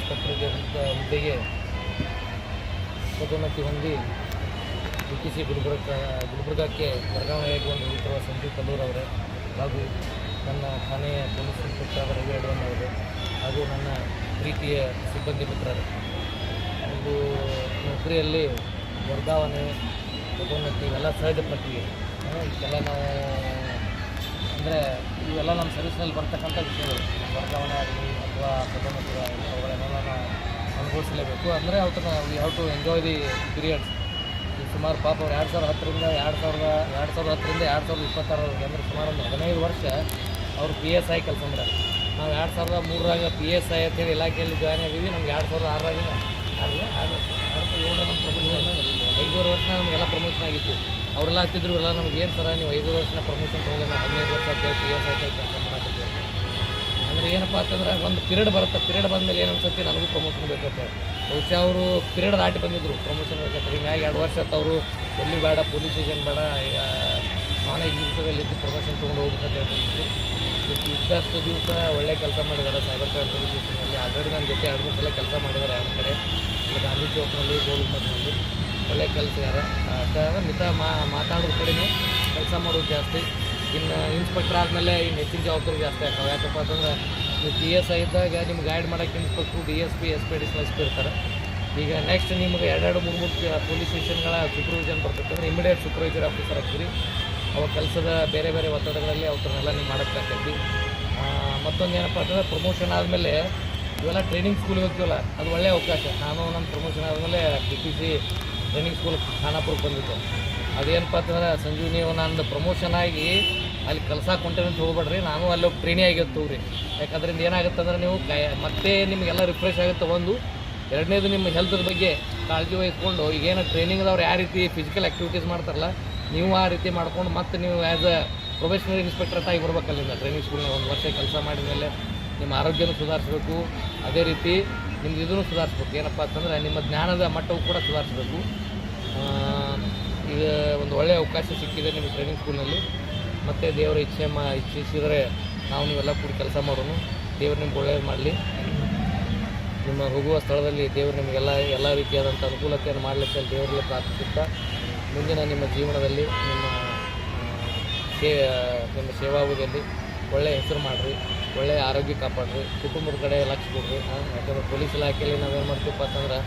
ಇನ್ಸ್ಪೆಕ್ಟರ್ಗೆ ಹುದ್ದ- ಹುದ್ದೆಗೆ ಪದೋನ್ನತಿ ಹೊಂದಿ ಯು ಪಿ ಸಿ ಗುಲ್ಬರ್ಗ, ಗುಲ್ಬರ್ಗಕ್ಕೆ ವರ್ಗಾವಣೆಯಾಗಿ ಒಂದು ಹೋಗುತ್ತಿರುವ ಸಂಜೀವ್ ಕಲ್ಲೂರ್ ಅವರೇ ಹಾಗೂ ನನ್ನ ಠಾಣೆಯ ಪೊಲೀಸ್ ಇನ್ಸ್ಪೆಕ್ಟರ್ ರವಿ ಅವರೇ ಹಾಗೂ ನನ್ನ ಪ್ರೀತಿಯ ಸಿಬ್ಬಂದಿ ಮಿತ್ರರು. ಒಂದು ನೌಕರಿಯಲ್ಲಿ ವರ್ಗಾವಣೆ, ಪದೋನ್ನತಿ ಇವೆಲ್ಲ ಸಹಜ ಪ್ರಕ್ರಿಯೆ. ಇದೆಲ್ಲ ನಾವು ಅಂದರೆ ಇವೆಲ್ಲ ನಮ್ಮ ಸರ್ವಿಸ್ನಲ್ಲಿ ಬರ್ತಕ್ಕಂಥ ವಿಷಯಗಳು. ವರ್ಗಾವಣೆ ಆಗಲಿ ಅಥವಾ ಪದೋನ್ನತಿ ಆಗಲಿ ಅವುಗಳನ್ನೆಲ್ಲ ನಾವು ಅನುಭವಿಸಲೇಬೇಕು. ಅಂದರೆ ಅವ್ರನ್ನ we have to enjoy the periods ಸುಮಾರು ಪಾಪ ಅವ್ರು ಎರಡು ಸಾವಿರದ ಹತ್ತರಿಂದ ಎರಡು ಸಾವಿರದ ಎರಡು ಸಾವಿರದ ಹತ್ತರಿಂದ ಎರಡು ಸಾವಿರದ ಇಪ್ಪತ್ತಾರವರೆಗೆ ಅಂದರೆ ಸುಮಾರು ಒಂದು ಹದಿನೈದು ವರ್ಷ ಅವರು ಪಿ ಎಸ್ ಐ ಕೆಲಸ ಮಾಡ್ಯಾರ ನಾವು ಎರಡು ಸಾವಿರದ ಮೂರರಾಗ ಪಿ ಎಸ್ ಐ ಅಂತೇಳಿ ಇಲಾಖೆಯಲ್ಲಿ ಜಾಯ್ನ್ ಆಗಿದ್ವಿ. ನಮ್ಗೆ ಎರಡು ಸಾವಿರದ ಆರರಾಗ ಆಗಲಿ. ಆಗಲಿ ಸಾವಿರದ ಏಳರ ನಮ್ಮ ಪ್ರಮೋಷನ್ ಐದೂವರೆ ವರ್ಷ ನಮಗೆಲ್ಲ ಪ್ರಮೋಷನ್ ಆಗಿತ್ತು. ಅವರೆಲ್ಲ ಹತ್ತಿದ್ರು ಎಲ್ಲ ನಮ್ಗೆ ಏನು ಸರ, ನೀವು ಐದು ವರ್ಷನ ಪ್ರಮೋಷನ್ ತೊಗೊಂಡು ನಾವು ಹದಿನೈದು ವರ್ಷ ಅಂತೇಳಿ ಏನು ಐ ಕೆಲಸ ಮಾಡ್ತಿದ್ದೆ ಅಂದರೆ ಏನಪ್ಪ ಅಂತಂದ್ರೆ, ಒಂದು ಪಿರಿಯಡ್ ಬರುತ್ತೆ. ಪಿರಿಯಡ್ ಬಂದಮೇಲೆ ಏನು ಅನ್ಸುತ್ತೆ? ನನಗೂ ಪ್ರಮೋಷನ್ ಬೇಕಂತ ಬಹುಶಃ ಅವರು ಪಿರಿಯಡ್ ದಾಟಿ ಬಂದಿದ್ರು. ಪ್ರಮೋಷನ್ ಬೇಕಂತ ಹಿಂಗಾಗಿ ಎರಡು ವರ್ಷ ಅವರು, ಎಲ್ಲಿ ಬೇಡ ಪೊಲೀಸ್ ಸ್ಟೇಷನ್ ಬೇಡ ನಾನ್ ದಿವಸದಲ್ಲಿ ಇದ್ದು ಪ್ರಮೋಷನ್ ತೊಗೊಂಡು ಹೋಗ್ಬೇಕಂತ ಹೇಳ್ತಿದ್ರು. ಇದ್ದಷ್ಟು ದಿವಸ ಒಳ್ಳೆ ಕೆಲಸ ಮಾಡಿದ್ದಾರೆ ಸೈಬರ್ ಕ್ರೈಮ್ ಪೊಲೀಸ್ ಸ್ಟೇಷನಲ್ಲಿ ಆಲ್ರೆಡಿ ನನ್ನ ಜೊತೆ ಎರಡು ಮೂರು ಸಲ ಕೆಲಸ ಮಾಡಿದ್ದಾರೆ ಎರಡು ಕಡೆ. ಗಾಂಧಿ ಚೌಕ್ನಲ್ಲಿ ಗೋಲ್ಮಠದಲ್ಲಿ ಒಳ್ಳೆ ಕೆಲಸಗಾರ ಅಷ್ಟೇ ಮಿತ ಮಾತಾಡೋದು ಕಡಿಮೆ, ಕೆಲಸ ಮಾಡೋದು ಜಾಸ್ತಿ. ಇನ್ನು ಇನ್ಸ್ಪೆಕ್ಟರ್ ಆದಮೇಲೆ ಇನ್ನು ಹೆಚ್ಚಿನ ಜವಾಬ್ದಾರಿ ಜಾಸ್ತಿ ಆಗ್ತಾವೆ. ಯಾಕಪ್ಪ ಅಂತಂದ್ರೆ, ನೀವು ಪಿ ಎಸ್ ಐ ಇದ್ದಾಗ ನಿಮ್ಗೆ ಗೈಡ್ ಮಾಡೋಕ್ಕೆ inspector D S P S P P ಇರ್ತಾರೆ ಈಗ ನೆಕ್ಸ್ಟ್ ನಿಮ್ಗೆ ಎರಡೆರಡು, ಮೂರು ಮೂರು ಪೊಲೀಸ್ ಸ್ಟೇಷನ್ಗಳ ಸೂಪರ್ವಿಷನ್ ಬರ್ತಕ್ಕಂದ್ರೆ ಇಮಿಡಿಯೇಟ್ ಸೂಪರ್ವೈಸರ್ ಆಫೀಸರ್ ಆಗ್ತೀರಿ. ಅವ್ರ ಕೆಲಸದ ಬೇರೆ ಬೇರೆ ಒತ್ತಡಗಳಲ್ಲಿ ಅವ್ರನ್ನೆಲ್ಲ ನೀವು ಮಾಡೋಕ್ಕಾಗ್ತೈತಿ ಮತ್ತೊಂದು ಏನಪ್ಪ ಅಂತಂದ್ರೆ ಪ್ರಮೋಷನ್ ಆದಮೇಲೆ ಇವೆಲ್ಲ ಟ್ರೈನಿಂಗ್ ಸ್ಕೂಲಿಗೆ ಹೋಗ್ತೀವಲ್ಲ, ಅದು ಒಳ್ಳೆಯ ಅವಕಾಶ. ನಾನು ನಮ್ಮ ಪ್ರಮೋಷನ್ ಆದಮೇಲೆ P T C training school ಖಾನಾಪುರಕ್ಕೆ ಬಂದಿತ್ತು ಅದೇನಪ್ಪ ಅಂತಂದ್ರೆ ಸಂಜೀವಿನಿ ನಂದು ಪ್ರಮೋಷನ್ ಆಗಿ ಅಲ್ಲಿ ಕೆಲಸ ಅಂತ ಹೋಗ್ಬೇಡ್ರಿ, ನಾನು ಅಲ್ಲಿ ಟ್ರೈನಿ ಆಗಿತ್ತು ರೀ ಯಾಕಂದ್ರಿಂದ ಏನಾಗುತ್ತೆ ಅಂದ್ರೆ ನೀವು ಕೈ, ಮತ್ತೆ ನಿಮಗೆಲ್ಲ ರಿಫ್ರೆಶ್ ಆಗುತ್ತೆ ಒಂದು. ಎರಡನೇದು ನಿಮ್ಮ ಹೆಲ್ತ್ ಬಗ್ಗೆ ಕಾಳಜಿ ವಹಿಸ್ಕೊಂಡು, ಈಗೇನು ಟ್ರೈನಿಂಗ್ದವ್ರು ಯಾವ ರೀತಿ ಫಿಸಿಕಲ್ ಆ್ಯಕ್ಟಿವಿಟೀಸ್ ಮಾಡ್ತಾರಲ್ಲ, ನೀವು ಆ ರೀತಿ ಮಾಡ್ಕೊಂಡು ಮತ್ತೆ ನೀವು ಆ್ಯಸ್ ಅ ಪ್ರೊಫೆಷ್ನಲ್ ಇನ್ಸ್ಪೆಕ್ಟರ್ ಅಂತ ಆಗಿ ಬರ್ಬೇಕಲ್ಲಿಂದ ಟ್ರೈನಿಂಗ್ ಸ್ಕೂಲ್ನ ಒಂದು ವರ್ಷ ಕೆಲಸ ಮಾಡಿದ ಮೇಲೆ, ನಿಮ್ಮ ಆರೋಗ್ಯನೂ ಸುಧಾರಿಸಬೇಕು. ಅದೇ ರೀತಿ ನಿಮ್ದು ಇದನ್ನು ಸುಧಾರಿಸ್ಬೇಕು. ಏನಪ್ಪ ಅಂತಂದ್ರೆ ನಿಮ್ಮ ಜ್ಞಾನದ ಮಟ್ಟವು ಕೂಡ ಸುಧಾರಿಸ್ಬೇಕು. ಈಗ ಒಂದು ಒಳ್ಳೆಯ ಅವಕಾಶ ಸಿಕ್ಕಿದೆ ನಿಮ್ಮ ಟ್ರೈನಿಂಗ್ ಸ್ಕೂಲ್ನಲ್ಲಿ ಮತ್ತು ದೇವರ ಇಚ್ಛೆ ಮಾ, ಇಚ್ಛಿಸಿದರೆ ನಾವು ನೀವೆಲ್ಲ ಕೂಡಿ ಕೆಲಸ ಮಾಡೋಣ ದೇವರು ನಿಮ್ಗೆ ಒಳ್ಳೆಯದು ಮಾಡಲಿ. ನಿಮ್ಮ ಹೋಗುವ ಸ್ಥಳದಲ್ಲಿ ದೇವರು ನಿಮಗೆಲ್ಲ, ಎಲ್ಲ ರೀತಿಯಾದಂಥ ಅನುಕೂಲತೆಯನ್ನು ಮಾಡಲಿಕ್ಕೆ ದೇವರಲ್ಲಿ ಪ್ರಾರ್ಥಿಸುತ್ತಾ, ಮುಂದಿನ ನಿಮ್ಮ ಜೀವನದಲ್ಲಿ ನಿಮ್ಮ ಸೇ, ನಿಮ್ಮ ಸೇವಾವಧಿಯಲ್ಲಿ ಒಳ್ಳೆಯ ಹೆಸರು ಮಾಡಿರಿ. ಒಳ್ಳೆಯ ಆರೋಗ್ಯ ಕಾಪಾಡ್ರಿ. ಕುಟುಂಬದ ಕಡೆ ಲಕ್ಷ ಕೊಡ್ರಿ ಯಾಕಂದ್ರೆ ಪೊಲೀಸ್ ಇಲಾಖೆಯಲ್ಲಿ ನಾವೇನು ಮಾಡ್ತೀವಪ್ಪ ಅಂತಂದ್ರೆ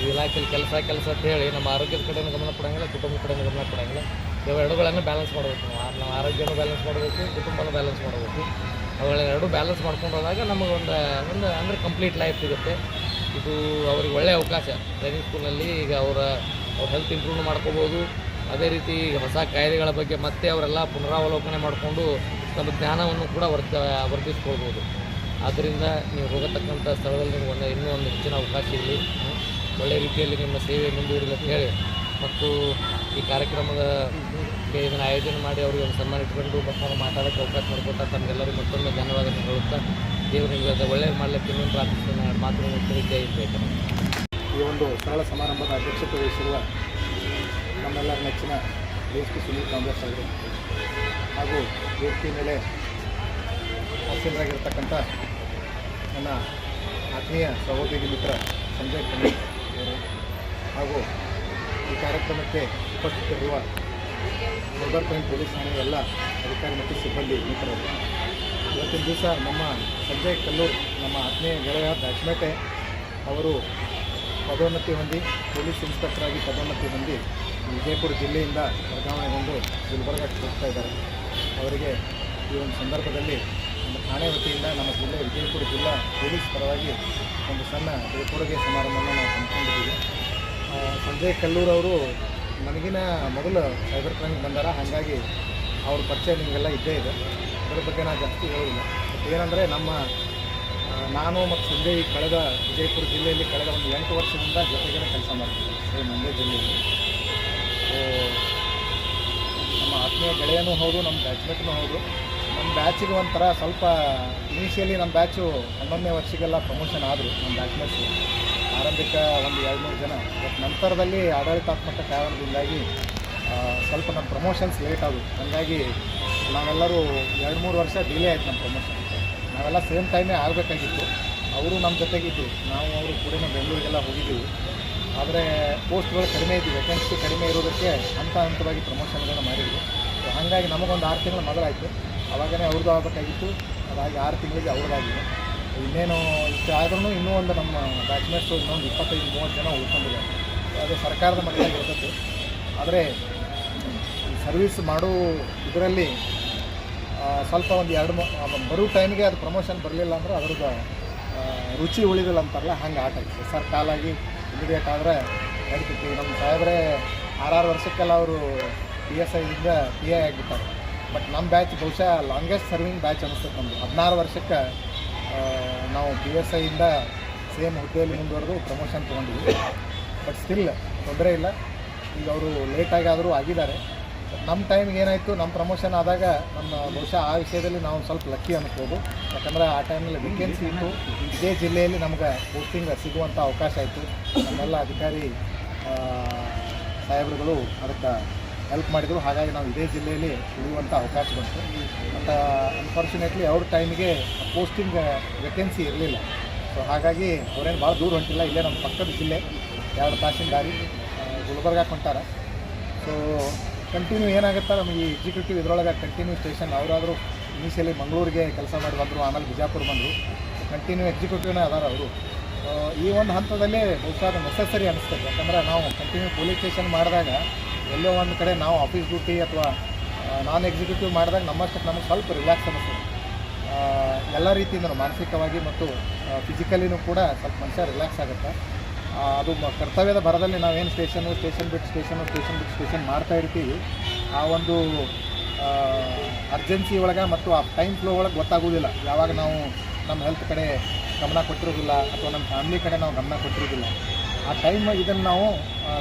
ಈ ಇಲಾಖೆಯಲ್ಲಿ ಕೆಲಸ ಕೆಲಸ ಅಂತ ಹೇಳಿ ನಮ್ಮ ಆರೋಗ್ಯದ ಕಡೆನೂ ಗಮನ ಕೊಡಂಗಿಲ್ಲ, ಕುಟುಂಬದ ಕಡೆನೂ ಗಮನ ಕೊಡಂಗಿಲ್ಲ. ಇವೆರಡುಗಳನ್ನು ಬ್ಯಾಲೆನ್ಸ್ ಮಾಡಬೇಕು ನಾವು. ನಾವು ಆರೋಗ್ಯನೂ ಬ್ಯಾಲೆನ್ಸ್ ಮಾಡಬೇಕು, ಕುಟುಂಬನ ಬ್ಯಾಲೆನ್ಸ್ ಮಾಡಬೇಕು. ಅವುಗಳೆರಡು ಬ್ಯಾಲೆನ್ಸ್ ಮಾಡ್ಕೊಂಡು ಹೋದಾಗ ನಮಗೆ ಒಂದು ಒಂದು ಅಂದರೆ ಕಂಪ್ಲೀಟ್ ಲೈಫ್ ಸಿಗುತ್ತೆ. ಇದು ಅವ್ರಿಗೆ ಒಳ್ಳೆಯ ಅವಕಾಶ. ಟ್ರೈನಿಂಗ್ ಸ್ಕೂಲ್ನಲ್ಲಿ ಈಗ ಅವರ, ಅವ್ರ ಹೆಲ್ತ್ ಇಂಪ್ರೂವ್ ಮಾಡ್ಕೋಬೋದು. ಅದೇ ರೀತಿ ಹೊಸ ಕಾಯಿಲೆಗಳ ಬಗ್ಗೆ ಮತ್ತೆ ಅವರೆಲ್ಲ ಪುನರಾವಲೋಕನೆ ಮಾಡಿಕೊಂಡು ತಮ್ಮ ಜ್ಞಾನವನ್ನು ಕೂಡ ವರ್ಧ ವರ್ಧಿಸ್ಕೊಳ್ಬೋದು. ಆದ್ದರಿಂದ ನೀವು ಹೋಗತಕ್ಕಂಥ ಸ್ಥಳದಲ್ಲಿ ನಿಮ್ಗೆ ಒಂದು, ಇನ್ನೂ ಒಂದು ಹೆಚ್ಚಿನ ಅವಕಾಶ ಇರಲಿ. ಒಳ್ಳೆಯ ರೀತಿಯಲ್ಲಿ ನಿಮ್ಮ ಸೇವೆ ಮುಂದುವರಿಲಿ ಅಂತ ಹೇಳಿ. ಮತ್ತು ಈ ಕಾರ್ಯಕ್ರಮದ ಇದನ್ನು ಆಯೋಜನೆ ಮಾಡಿ ಅವರಿಗೆ ಒಂದು ಸನ್ಮಾನ ಇಟ್ಕೊಂಡು ಮತ್ತು ಮಾತಾಡೋಕ್ಕೆ ಅವಕಾಶ ಮಾಡಿಕೊಟ್ಟ ತಮಗೆಲ್ಲರಿಗೂ ಮತ್ತೊಮ್ಮೆ ಧನ್ಯವಾದಗಳು ಹೇಳುತ್ತಾ, ದೇವರು ನಿಮಗೆ ಒಳ್ಳೆಯದು ಮಾಡಲಿಕ್ಕೆ ಇನ್ನೊಂದು ಪ್ರಾರ್ಥಿಸ್ತಾನೆ ಮಾತುಗಳನ್ನು ಉತ್ತರಿದ್ದೇ ಇರಬೇಕು ಈ ಒಂದು ಸರಳ ಸಮಾರಂಭದ ಅಧ್ಯಕ್ಷತೆ ವಹಿಸಿರುವ ನಮ್ಮೆಲ್ಲರ ನೆಚ್ಚಿನ D S P Sunil Congress ಅವರು. ಹಾಗೂ ವೇದಿಕೆ ಮೇಲೆ ಹಾಸ್ಯರಾಗಿರ್ತಕ್ಕಂಥ ನನ್ನ ಆತ್ಮೀಯ ಸಹೋದರಿ ಮಿತ್ರ ಸಂಜಯ್ ಕುಮಾರ್ ಅವರು ಹಾಗೂ ಈ ಕಾರ್ಯಕ್ರಮಕ್ಕೆ ಉಪಸ್ಥಿತರಿರುವ ಪಾಯಿಂಟ್ ಪೊಲೀಸ್ ಠಾಣೆಯ ಎಲ್ಲ ಅಧಿಕಾರಿ ಮತ್ತು ಸಿಬ್ಬಂದಿ ಮಿತ್ರರು. ಇವತ್ತಿನ ದಿವಸ ನಮ್ಮ ಸಂಜಯ್ ಕಲ್ಲೂರ್ ನಮ್ಮ ಆತ್ಮೀಯ ಗೆಳೆಯ ದಾಶ್ಮೇಟೆ ಅವರು ಪದೋನ್ನತಿ ಹೊಂದಿ, ಪೊಲೀಸ್ ಇನ್ಸ್ಪೆಕ್ಟರ್ ಆಗಿ ಪದೋನ್ನತಿ ಹೊಂದಿ ವಿಜಯಪುರ ಜಿಲ್ಲೆಯಿಂದ ವರ್ಗಾವಣೆಗೊಂಡು ಗುಲ್ಬರ್ಗಕ್ಕೆ ಹೋಗ್ತಾ ಇದ್ದಾರೆ. ಅವರಿಗೆ ಈ ಒಂದು ಸಂದರ್ಭದಲ್ಲಿ ನಮ್ಮ ಠಾಣೆ ವತಿಯಿಂದ ನಮ್ಮ ಜಿಲ್ಲೆ ವಿಜಯಪುರ ಜಿಲ್ಲಾ ಪೊಲೀಸ್ ಪರವಾಗಿ ಒಂದು ಸಣ್ಣ ಬೀಳ್ಕೊಡುಗೆ ಸಮಾರಂಭವನ್ನು ನಾವು ಹಮ್ಮಿಕೊಂಡಿದ್ದೀವಿ. ಸಂಜಯ್ ಕಲ್ಲೂರವರು ನನಗಿನ ಮೊದಲು ಸೈಬರ್ ಕ್ರೈಮ್ ಬಂದಾರ ಹಾಗಾಗಿ ಅವ್ರ ಪರಿಚಯ ನಿಮಗೆಲ್ಲ ಇದ್ದೇ ಇದೆ. ಅದರ ಬಗ್ಗೆ ನಾನು ಜಾಸ್ತಿ ಹೇಳೋದಿಲ್ಲ. ಬಟ್ ಏನಂದರೆ ನಮ್ಮ ನಾನು ಮತ್ತು ಸಂಜಯ್ ಕಳೆದ ವಿಜಯಪುರ ಜಿಲ್ಲೆಯಲ್ಲಿ ಕಳೆದ ಒಂದು ಎಂಟು ವರ್ಷದಿಂದ ಜೊತೆಗೇನೆ ಕೆಲಸ ಮಾಡ್ತೀವಿ ಮಂಡ್ಯ ಜಿಲ್ಲೆಯಲ್ಲಿ. ಸೊ ನಮ್ಮ ಆತ್ಮೀಯ ಗೆಳೆಯನೂ ಹೌದು, ನಮ್ಮ ಬ್ಯಾಚ್ಮೇಟ್ನೂ ಹೌದು. ನಮ್ಮ ಬ್ಯಾಚಿಗೆ ಒಂಥರ ಸ್ವಲ್ಪ ಇನಿಷಿಯಲಿ ನಮ್ಮ ಬ್ಯಾಚು ಹನ್ನೊಂದನೇ ವರ್ಷಕ್ಕೆಲ್ಲ ಪ್ರಮೋಷನ್ ಆದರು ನಮ್ಮ ಬ್ಯಾಚ್ಮೇಟ್ಸು ಆರಂಭಿಕ ಒಂದು ಎರಡು ಮೂರು ಜನ. ಬಟ್ ನಂತರದಲ್ಲಿ ಆಡಳಿತಾತ್ಮಕ ಕಾರಣದಿಂದಾಗಿ ಸ್ವಲ್ಪ ನಮ್ಮ ಪ್ರಮೋಷನ್ಸ್ ಲೇಟ್ ಆದವು. ಹಾಗಾಗಿ ನಾವೆಲ್ಲರೂ ಎರಡು ಮೂರು ವರ್ಷ ಡಿಲೇ ಆಯ್ತು ನಮ್ಮ ಪ್ರಮೋಷನ್ ನಾವೆಲ್ಲ ಸೇಮ್ ಟೈಮೇ ಆಗಬೇಕಾಗಿತ್ತು ಅವರು ನಮ್ಮ ಜೊತೆಗಿದ್ದು ನಾವು ಅವರು ಕೂಡ ಬೆಂಗಳೂರಿಗೆಲ್ಲ ಹೋಗಿದ್ದೀವಿ. ಆದರೆ ಪೋಸ್ಟ್ಗಳು ಕಡಿಮೆ ಇದ್ದೀವಿ ವೇಕೆನ್ಸಿ ಕಡಿಮೆ ಇರೋದಕ್ಕೆ ಹಂತ ಹಂತವಾಗಿ ಪ್ರಮೋಷನ್ಗಳನ್ನ ಮಾಡಿದ್ವಿ. ಸೊ ಹಾಗಾಗಿ ನಮಗೊಂದು ಆರು ತಿಂಗಳು ಮೊದಲಾಯಿತು. ಅವಾಗನೇ ಅವ್ರದ್ದು ಆಗಬೇಕಾಗಿತ್ತು ಅದಾಗಿ ಆರು ತಿಂಗಳಿಗೆ ಅವ್ರದ್ದಾಗಿದೆ. ಇನ್ನೇನು ಇಷ್ಟು ಆದ್ರೂ ಇನ್ನೂ ಒಂದು ನಮ್ಮ ಬ್ಯಾಚ್ಮೇಟ್ಸು ಇನ್ನೊಂದು ಇಪ್ಪತ್ತೈದು, ಮೂವತ್ತು ಜನ ಉಳ್ಕೊಂಡಿದ್ದಾರೆ. ಅದು ಸರ್ಕಾರದ ಮಟ್ಟದಲ್ಲಿ ಇರ್ತದೆ. ಆದರೆ ಸರ್ವಿಸ್ ಮಾಡೋ ಇದರಲ್ಲಿ ಸ್ವಲ್ಪ ಒಂದು ಎರಡು ಬರೋ ಟೈಮ್ಗೆ ಅದು ಪ್ರಮೋಷನ್ ಬರಲಿಲ್ಲ ಅಂದ್ರೆ ಅದ್ರದ್ದು ರುಚಿ ಉಳಿದಿಲ್ಲ ಅಂತಾರಲ್ಲ, ಹಂಗೆ ಆಟ ಆಯಿತು. ಸರ್, ಕಾಲಾಗಿ ಇಮಿಡಿಯೇಟ್ ನಡೀತಿತ್ತು ನಮ್ಮ ಸಾಹೇಬ್ರೆ ಆರಾರು ವರ್ಷಕ್ಕೆಲ್ಲ ಅವರು ಪಿ ಎಸ್ ಐದಿಂದ ಪಿ ಐ ಆಗಿಬಿಟ್ಟಾರೆ ಬಟ್ ನಮ್ಮ ಬ್ಯಾಚ್ ಬಹುಶಃ ಲಾಂಗೆಸ್ಟ್ ಸರ್ವಿಂಗ್ ಬ್ಯಾಚ್ ಅನಿಸ್ತದೆ ನಮ್ಮದು ಹದಿನಾರು ವರ್ಷಕ್ಕೆ ನಾವು ಪಿ ಎಸ್ ಐಯಿಂದ ಸೇಮ್ ಹುದ್ದೆಯಲ್ಲಿ ಮುಂದುವರೆದು ಪ್ರಮೋಷನ್ ತೊಗೊಂಡಿದ್ವಿ. ಬಟ್ ಸ್ಟಿಲ್ ತೊಂದರೆ ಇಲ್ಲ. ಈಗ ಅವರು ಲೇಟಾಗಿ ಆದರೂ ಆಗಿದ್ದಾರೆ. ನಮ್ಮ ಟೈಮ್ಗೆ ಏನಾಯಿತು ನಮ್ಮ ಪ್ರಮೋಷನ್ ಆದಾಗ ನಮ್ಮ ಬಹುಶಃ ಆ ವಿಷಯದಲ್ಲಿ ನಾವು ಸ್ವಲ್ಪ ಲಕ್ಕಿ ಅನ್ಬೋದು. ಯಾಕಂದರೆ ಆ ಟೈಮಲ್ಲಿ ವೇಕೆನ್ಸಿ ಇತ್ತು. ಇದೇ ಜಿಲ್ಲೆಯಲ್ಲಿ ನಮ್ಗೆ ಪೋಸ್ಟಿಂಗ್ ಸಿಗುವಂಥ ಅವಕಾಶ ಆಯಿತು. ನಮ್ಮೆಲ್ಲ ಅಧಿಕಾರಿ ಸಾಹೇಬರುಗಳು ಅದಕ್ಕೆ ಹೆಲ್ಪ್ ಮಾಡಿದರು. ಹಾಗಾಗಿ ನಾವು ಇದೇ ಜಿಲ್ಲೆಯಲ್ಲಿ ಉಳಿಯುವಂಥ ಅವಕಾಶ ಬಂತು. ಬಟ್ ಅನ್ಫಾರ್ಚುನೇಟ್ಲಿ ಅವ್ರ ಟೈಮಿಗೆ ಪೋಸ್ಟಿಂಗ್ ವೇಕೆನ್ಸಿ ಇರಲಿಲ್ಲ. ಸೊ ಹಾಗಾಗಿ ಅವ್ರೇನು ಭಾಳ ದೂರ ಹೊಂಟಿಲ್ಲ. ಇಲ್ಲೇ ನಮ್ಮ ಪಕ್ಕದ ಜಿಲ್ಲೆ. ಎರಡು ತಾಸಿನ ದಾರಿ ಗುಲ್ಬರ್ಗಾಕ್ಕೆ ಹೊಂಟಾರ ಸೊ ಕಂಟಿನ್ಯೂ ಏನಾಗುತ್ತೆ ನಮಗೆ ಈ ಎಕ್ಸಿಕ್ಯೂಟಿವ್ ಇದರೊಳಗೆ ಕಂಟಿನ್ಯೂ ಸ್ಟೇಷನ್ ಅವರಾದರೂ ಇನಿಷಿಯಲಿ ಮಂಗಳೂರಿಗೆ ಕೆಲಸ ಮಾಡಿ ಬಂದರು, ಆಮೇಲೆ ಬಿಜಾಪುರ ಬಂದರು. ಕಂಟಿನ್ಯೂ ಎಕ್ಸಿಕ್ಯೂಟಿವ್ನೇ ಅದಾರ ಅವರು. ಈ ಒಂದು ಹಂತದಲ್ಲೇ ಬಹುಶಃ ನೆಸಸರಿ ಅನಿಸ್ತದೆ ಯಾಕಂದರೆ ನಾವು ಕಂಟಿನ್ಯೂ ಪೊಲೀಸ್ ಸ್ಟೇಷನ್ ಮಾಡಿದಾಗ, ಎಲ್ಲೋ ಒಂದು ಕಡೆ ನಾವು ಆಫೀಸ್ ಡ್ಯೂಟಿ ಅಥವಾ ನಾನ್ ಎಕ್ಸಿಕ್ಯೂಟಿವ್ ಮಾಡಿದಾಗ ನಮ್ಮಷ್ಟಕ್ಕೆ ನಮಗೆ ಸ್ವಲ್ಪ ರಿಲ್ಯಾಕ್ಸ್ ಅನಿಸ್ತದೆ ಎಲ್ಲ ರೀತಿಯಿಂದ ಮಾನಸಿಕವಾಗಿ ಮತ್ತು ಫಿಸಿಕಲಿನೂ ಕೂಡ ಸ್ವಲ್ಪ ಮನುಷ್ಯ ರಿಲ್ಯಾಕ್ಸ್ ಆಗುತ್ತೆ. ಅದು ಕರ್ತವ್ಯದ ಭರದಲ್ಲಿ ನಾವೇನು ಸ್ಟೇಷನು, ಸ್ಟೇಷನ್ ಬಿಟ್ಟು ಸ್ಟೇಷನು, ಸ್ಟೇಷನ್ ಬಿಟ್ಟು ಸ್ಟೇಷನ್ ಮಾಡ್ತಾ ಇರ್ತೀವಿ. ಆ ಒಂದು ಅರ್ಜೆನ್ಸಿ ಒಳಗೆ ಮತ್ತು ಆ ಟೈಮ್ ಫ್ಲೋ ಒಳಗೆ ಗೊತ್ತಾಗೋದಿಲ್ಲ. ಯಾವಾಗ ನಾವು ನಮ್ಮ ಹೆಲ್ತ್ ಕಡೆ ಗಮನ ಕೊಟ್ಟಿರೋದಿಲ್ಲ ಅಥವಾ ನಮ್ಮ ಫ್ಯಾಮಿಲಿ ಕಡೆ ನಾವು ಗಮನ ಕೊಟ್ಟಿರೋದಿಲ್ಲ ಆ ಟೈಮ್ ಇದನ್ನು ನಾವು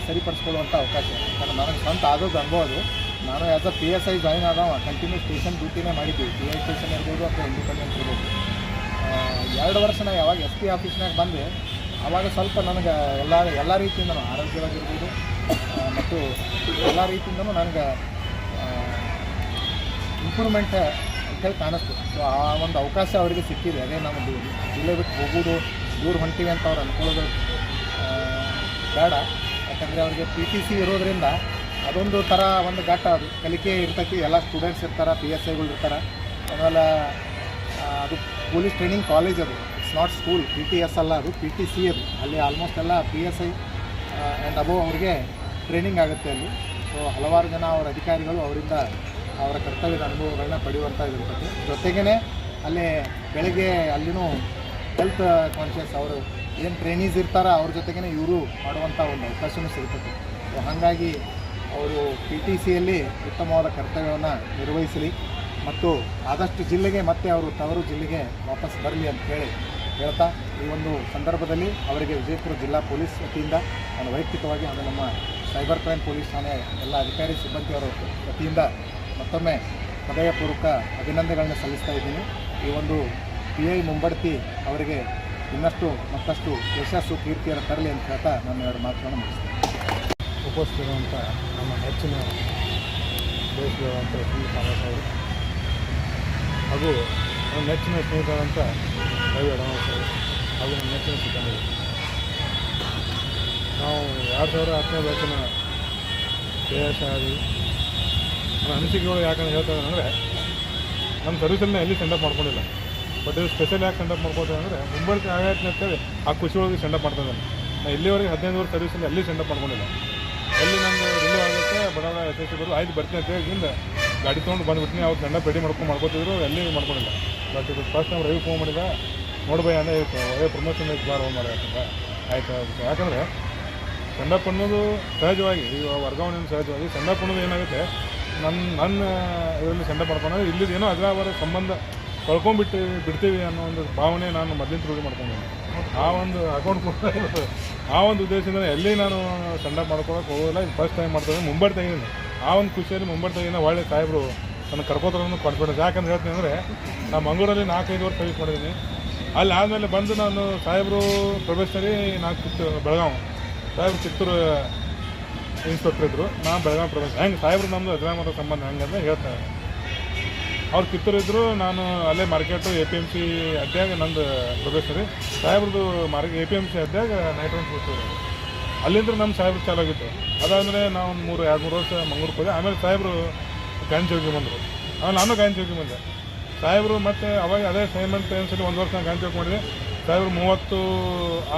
ಸರಿಪಡಿಸ್ಕೊಳ್ಳುವಂಥ ಅವಕಾಶ. ಯಾಕಂದ್ರೆ ನನಗೆ ಸ್ವಂತ ಆಗೋದು ಅನುಭವ ಅದು. ನಾನು as a P S I join ಆದವ continue station ಡ್ಯೂಟಿನೇ ಮಾಡಿದ್ದೀವಿ ಪಿ ಐ ಸ್ಟೇಷನ್ ಇರ್ಬೋದು ಅಥವಾ ಇಂಡಿಪೆಂಡೆಂಟ್ ಇರ್ಬೋದು. ಎರಡು ವರ್ಷ ನಾ ಯಾವಾಗ ಎಸ್ ಪಿ ಆಫೀಸ್ನಾಗ ಬಂದೆ ಆವಾಗ ಸ್ವಲ್ಪ ನನಗೆ ಎಲ್ಲ ಎಲ್ಲ ರೀತಿಯಿಂದನೂ ಆರೋಗ್ಯವಾಗಿರ್ಬೋದು. ಮತ್ತು ಎಲ್ಲ ರೀತಿಯಿಂದನೂ ನನಗೆ ಇಂಪ್ರೂವ್ಮೆಂಟ್ ಅಂತೇಳಿ ಕಾಣಿಸ್ತು. ಸೊ ಆ ಒಂದು ಅವಕಾಶ ಅವರಿಗೆ ಸಿಕ್ಕಿದೆ. ಅದೇ ನಾವು ಜಿಲ್ಲೆ ಬಿಟ್ಟು ಹೋಗೋದು ದೂರ ಹೊಂಟಿವಿ ಅಂತ ಅವ್ರು ಅಂದ್ಕೊಳ್ಳೋದು ಬೇಡ. ಯಾಕಂದರೆ ಅವ್ರಿಗೆ ಪಿ ಟಿ ಸಿ ಇರೋದ್ರಿಂದ ಅದೊಂದು ಥರ ಒಂದು ಘಟ್ಟ ಅದು. ಕಲಿಕೆ ಇರ್ತೈತಿ, ಎಲ್ಲ ಸ್ಟೂಡೆಂಟ್ಸ್ ಇರ್ತಾರೆ ಪಿ ಎಸ್ ಐಗಳು ಇರ್ತಾರೆ. ಆಮೇಲೆ ಅದು ಪೊಲೀಸ್ ಟ್ರೈನಿಂಗ್ ಕಾಲೇಜ್ ಅದು. Not school P T S ಅಲ್ಲ ಅದು ಪಿ ಟಿ ಸಿ ಅದು. ಅಲ್ಲಿ ಆಲ್ಮೋಸ್ಟ್ ಎಲ್ಲ P S I and above ಅವ್ರಿಗೆ ಟ್ರೈನಿಂಗ್ ಆಗುತ್ತೆ ಅಲ್ಲಿ. ಸೊ ಹಲವಾರು ಜನ ಅವರ ಅಧಿಕಾರಿಗಳು ಅವರಿಂದ ಅವರ ಕರ್ತವ್ಯದ ಅನುಭವಗಳನ್ನ ಪಡೆಯುವಂಥ ಇರ್ತದೆ ಜೊತೆಗೇ ಅಲ್ಲಿ ಬೆಳಗ್ಗೆ ಅಲ್ಲಿನೂ ಹೆಲ್ತ್ ಕಾನ್ಷಿಯಸ್ ಅವರು ಏನು ಟ್ರೈನೀಸ್ ಇರ್ತಾರೋ ಅವ್ರ ಜೊತೆಗೇ ಇವರು ಮಾಡುವಂಥ ಒಂದು ಅವಕಾಶವೂ ಸಿಗ್ತದೆ. ಸೊ ಹಾಗಾಗಿ ಅವರು ಪಿ ಟಿ ಸಿಯಲ್ಲಿ ಉತ್ತಮವಾದ ಕರ್ತವ್ಯವನ್ನು ನಿರ್ವಹಿಸಲಿ. ಮತ್ತು ಆದಷ್ಟು ಜಿಲ್ಲೆಗೆ ಮತ್ತೆ ಅವರು ತವರು ಜಿಲ್ಲೆಗೆ ವಾಪಸ್ ಬರಲಿ ಅಂತ ಹೇಳಿ ಹೇಳ್ತಾ, ಈ ಒಂದು ಸಂದರ್ಭದಲ್ಲಿ ಅವರಿಗೆ ವಿಜಯಪುರ ಜಿಲ್ಲಾ ಪೊಲೀಸ್ ವತಿಯಿಂದ ನಾನು ವೈಯಕ್ತಿಕವಾಗಿ ಹಾಗೂ ನಮ್ಮ ಸೈಬರ್ ಕ್ರೈಮ್ ಪೊಲೀಸ್ ಠಾಣೆ ಎಲ್ಲ ಅಧಿಕಾರಿ ಸಿಬ್ಬಂದಿಯವರ ವತಿಯಿಂದ ಮತ್ತೊಮ್ಮೆ ಹೃದಯಪೂರ್ವಕ ಅಭಿನಂದನೆಗಳನ್ನ ಸಲ್ಲಿಸ್ತಾ ಇದ್ದೀನಿ. ಈ ಒಂದು ಪಿ ಐ ಮುಂಬಡ್ತಿ ಅವರಿಗೆ ಇನ್ನಷ್ಟು ಮತ್ತಷ್ಟು ಯಶಸ್ಸು, ಕೀರ್ತಿಯನ್ನು ತರಲಿ ಅಂತ ಹೇಳ್ತಾ ನಾನು ಎರಡು ಮಾತುಗಳನ್ನು ಮುಗಿಸ್ತೀನಿ. ಉಪಸ್ಥಿತಿರುವಂಥ ನಮ್ಮ ನೆಚ್ಚಿನ ದೇಶದವಂಥ ಸುನೀಲ್ ಕಾಮತ್ ಅವರು ಹಾಗೂ ನಮ್ಮ ನೆಚ್ಚಿನ ಸ್ನೇಹಿತರಾದಂಥ ಹಾಗೂ ನಮ್ಮ ನೆಚ್ಚಿನ ಸಿಬ್ಬಂದಿ ನಾವು ಎರಡು ಸಾವಿರ ಹತ್ತನೇ ಬ್ಯಾಚಿನ ಕೆ ಎಸ್ ಆಗಿ ನನ್ನ ಅನಿಸಿಕೆಗಳು ಯಾಕಂದ್ರೆ ಹೇಳ್ತಾರೆ ಅಂದರೆ ನಮ್ಮ ಸರ್ವಿಸನ್ನ ಎಲ್ಲಿ ಸೆಂಡಪ್ ಮಾಡ್ಕೊಂಡಿಲ್ಲ ಬಟ್ ಇದು ಸ್ಪೆಷಲ್ ಯಾಕೆ ಸೆಂಡಪ್ ಮಾಡ್ಕೊಳ್ತೇವೆ ಅಂದರೆ ಮುಂಬೈ ಆಗಾಯ್ತು ಅಂತೇಳಿ ಆ ಖುಷಿ ಒಳಗೆ ಸೆಂಡಪ್ ಮಾಡ್ತಾ ನಾನು ಇಲ್ಲಿವರೆಗೆ ಹದಿನೈದು ವರ್ಷ ಸರ್ವಿಸಲ್ಲಿ ಎಲ್ಲಿ ಸೆಂಡಪ್ ಮಾಡ್ಕೊಂಡಿಲ್ಲ ಎಲ್ಲಿ ನಮ್ಮದು ರಿಲೀವ್ ಆಗುತ್ತೆ ಬಡಾಡ ಎಸ್ ಎಸ್ ಬರೋದು ಆಯ್ತು ಬರ್ತೀನಿ ಅಂತ ಗಾಡಿ ತೊಗೊಂಡು ಬಂದುಬಿಟ್ಟಿನಿ ಅವ್ರು ಸೆಂಡಪ್ ರೆಡಿ ಮಾಡ್ಕೊಂಡು ಮಾಡ್ಕೋತಿದ್ರು ಎಲ್ಲಿ ಮಾಡ್ಕೊಂಡಿಲ್ಲ ಬಟ್ ಇದು ಫಸ್ಟ್ ನಾವು ರವಿ ಫೋನ್ ಮಾಡಿದ. ನೋಡ್ಬೈ ಅಂದರೆ ಒಳ್ಳೆ ಪ್ರಮೋಷನ್ ಬಾರ ಮಾಡಿ ಯಾಕಂದ್ರೆ ಆಯ್ತು ಯಾಕಂದರೆ ಸಂಡಪ್ ಅನ್ನೋದು ಸಹಜವಾಗಿ, ಈ ವರ್ಗಾವಣೆಯನ್ನು ಸಹಜವಾಗಿ ಸಂಡಪ್ ಅನ್ನೋದು ಏನಾಗುತ್ತೆ ನನ್ನ ನನ್ನ ಇದರಲ್ಲಿ ಸಂಡಪ್ ಮಾಡ್ಕೊಂಡ್ರೆ ಇಲ್ಲಿದ್ದು ಏನೋ ಅದರ ಅವರ ಸಂಬಂಧ ಕಳ್ಕೊಂಡ್ಬಿಟ್ಟು ಬಿಡ್ತೀವಿ ಅನ್ನೋ ಒಂದು ಭಾವನೆ ನಾನು ಮೊದಲಿನ ರೂಢಿ ಮಾಡ್ಕೊಂಡಿದ್ದೀನಿ. ಆ ಒಂದು ಅಕೌಂಟ್ ಆ ಒಂದು ಉದ್ದೇಶದಿಂದ ಎಲ್ಲಿ ನಾನು ಸಂಡಪ್ ಮಾಡ್ಕೊಳಕ್ಕೆ ಹೋಗೋಲ್ಲ ಇದು ಫಸ್ಟ್ ಟೈಮ್ ಮಾಡ್ತೀನಿ ಮುಂಬೈ ತೆಗಿದ್ದೀನಿ ಆ ಒಂದು ಖುಷಿಯಲ್ಲಿ ಮುಂಬೈ ತೆಗಿನ ಒಳ್ಳೆ ಸಾಹೇಬರು ನನ್ನ ಕರ್ಕೋತಾರೆ ಅನ್ನೋ ಕಾನ್ಫಿಡೆನ್ಸ್ ಯಾಕಂದ್ರೆ ಹೇಳ್ತೀನಿ ಅಂದರೆ ನಾನು ಮಂಗಳೂರಲ್ಲಿ ನಾಲ್ಕೈದು ವರ್ಷ ಸರ್ವಿಸ್ ಮಾಡಿದ್ದೀನಿ. ಅಲ್ಲಿ ಆದಮೇಲೆ ಬಂದು ನಾನು ಸಾಹೇಬರು ಪ್ರೊಫೆಷನರಿ ನಾನು ಕಿತ್ತೂರು ಬೆಳಗಾವಿ ಸಾಹೇಬ್ರು ಕಿತ್ತೂರು ಇನ್ಸ್ಪೆಕ್ಟರ್ ಇದ್ದರು ನಾನು ಬೆಳಗಾವಿ ಪ್ರೊಫೆಸರ್. ಹೆಂಗೆ ಸಾಹೇಬ್ರು ನಮ್ಮದು ಅಜರಾಮರ ಸಂಬಂಧ ಹೆಂಗಂದ್ರೆ ಹೇಳ್ತಾರೆ. ಅವ್ರು ಕಿತ್ತೂರು ಇದ್ದರು ನಾನು ಅಲ್ಲೇ market, A P M C ಅದ್ಯಾಗ ನಂದು ಪ್ರೊಫೆಸರಿ. ಸಾಹೇಬ್ರದ್ದು market, A P M C ಅದ್ಯಾಗ night round ಅಲ್ಲಿಂದ ನಮ್ಮ ಸಾಹೇಬ್ರು ಚಾಲಾಗಿತ್ತು ಅದಾದಮೇಲೆ ನಾವು ಮೂರು, ಎರಡು ಮೂರು ವರ್ಷ ಮಂಗ್ಳೂರು ಹೋದೆ. ಆಮೇಲೆ ಸಾಹೇಬರು ಗಾಯನ ಚೌಕಿ ಬಂದರು. ಆಮೇಲೆ ನಾನು ಗಾಯನ ಚೌಕಿ ಬಂದೆ. ಸಾಹೇಬರು ಮತ್ತು ಅವಾಗ ಅದೇ ಸೈಮನ್ ಟೈಮ್ಸಲ್ಲಿ ಒಂದು ವರ್ಷ ನಾನು ಚೌಕ್ ಮಾಡಿದೆ. ಸಾಹೇಬರು ಮೂವತ್ತು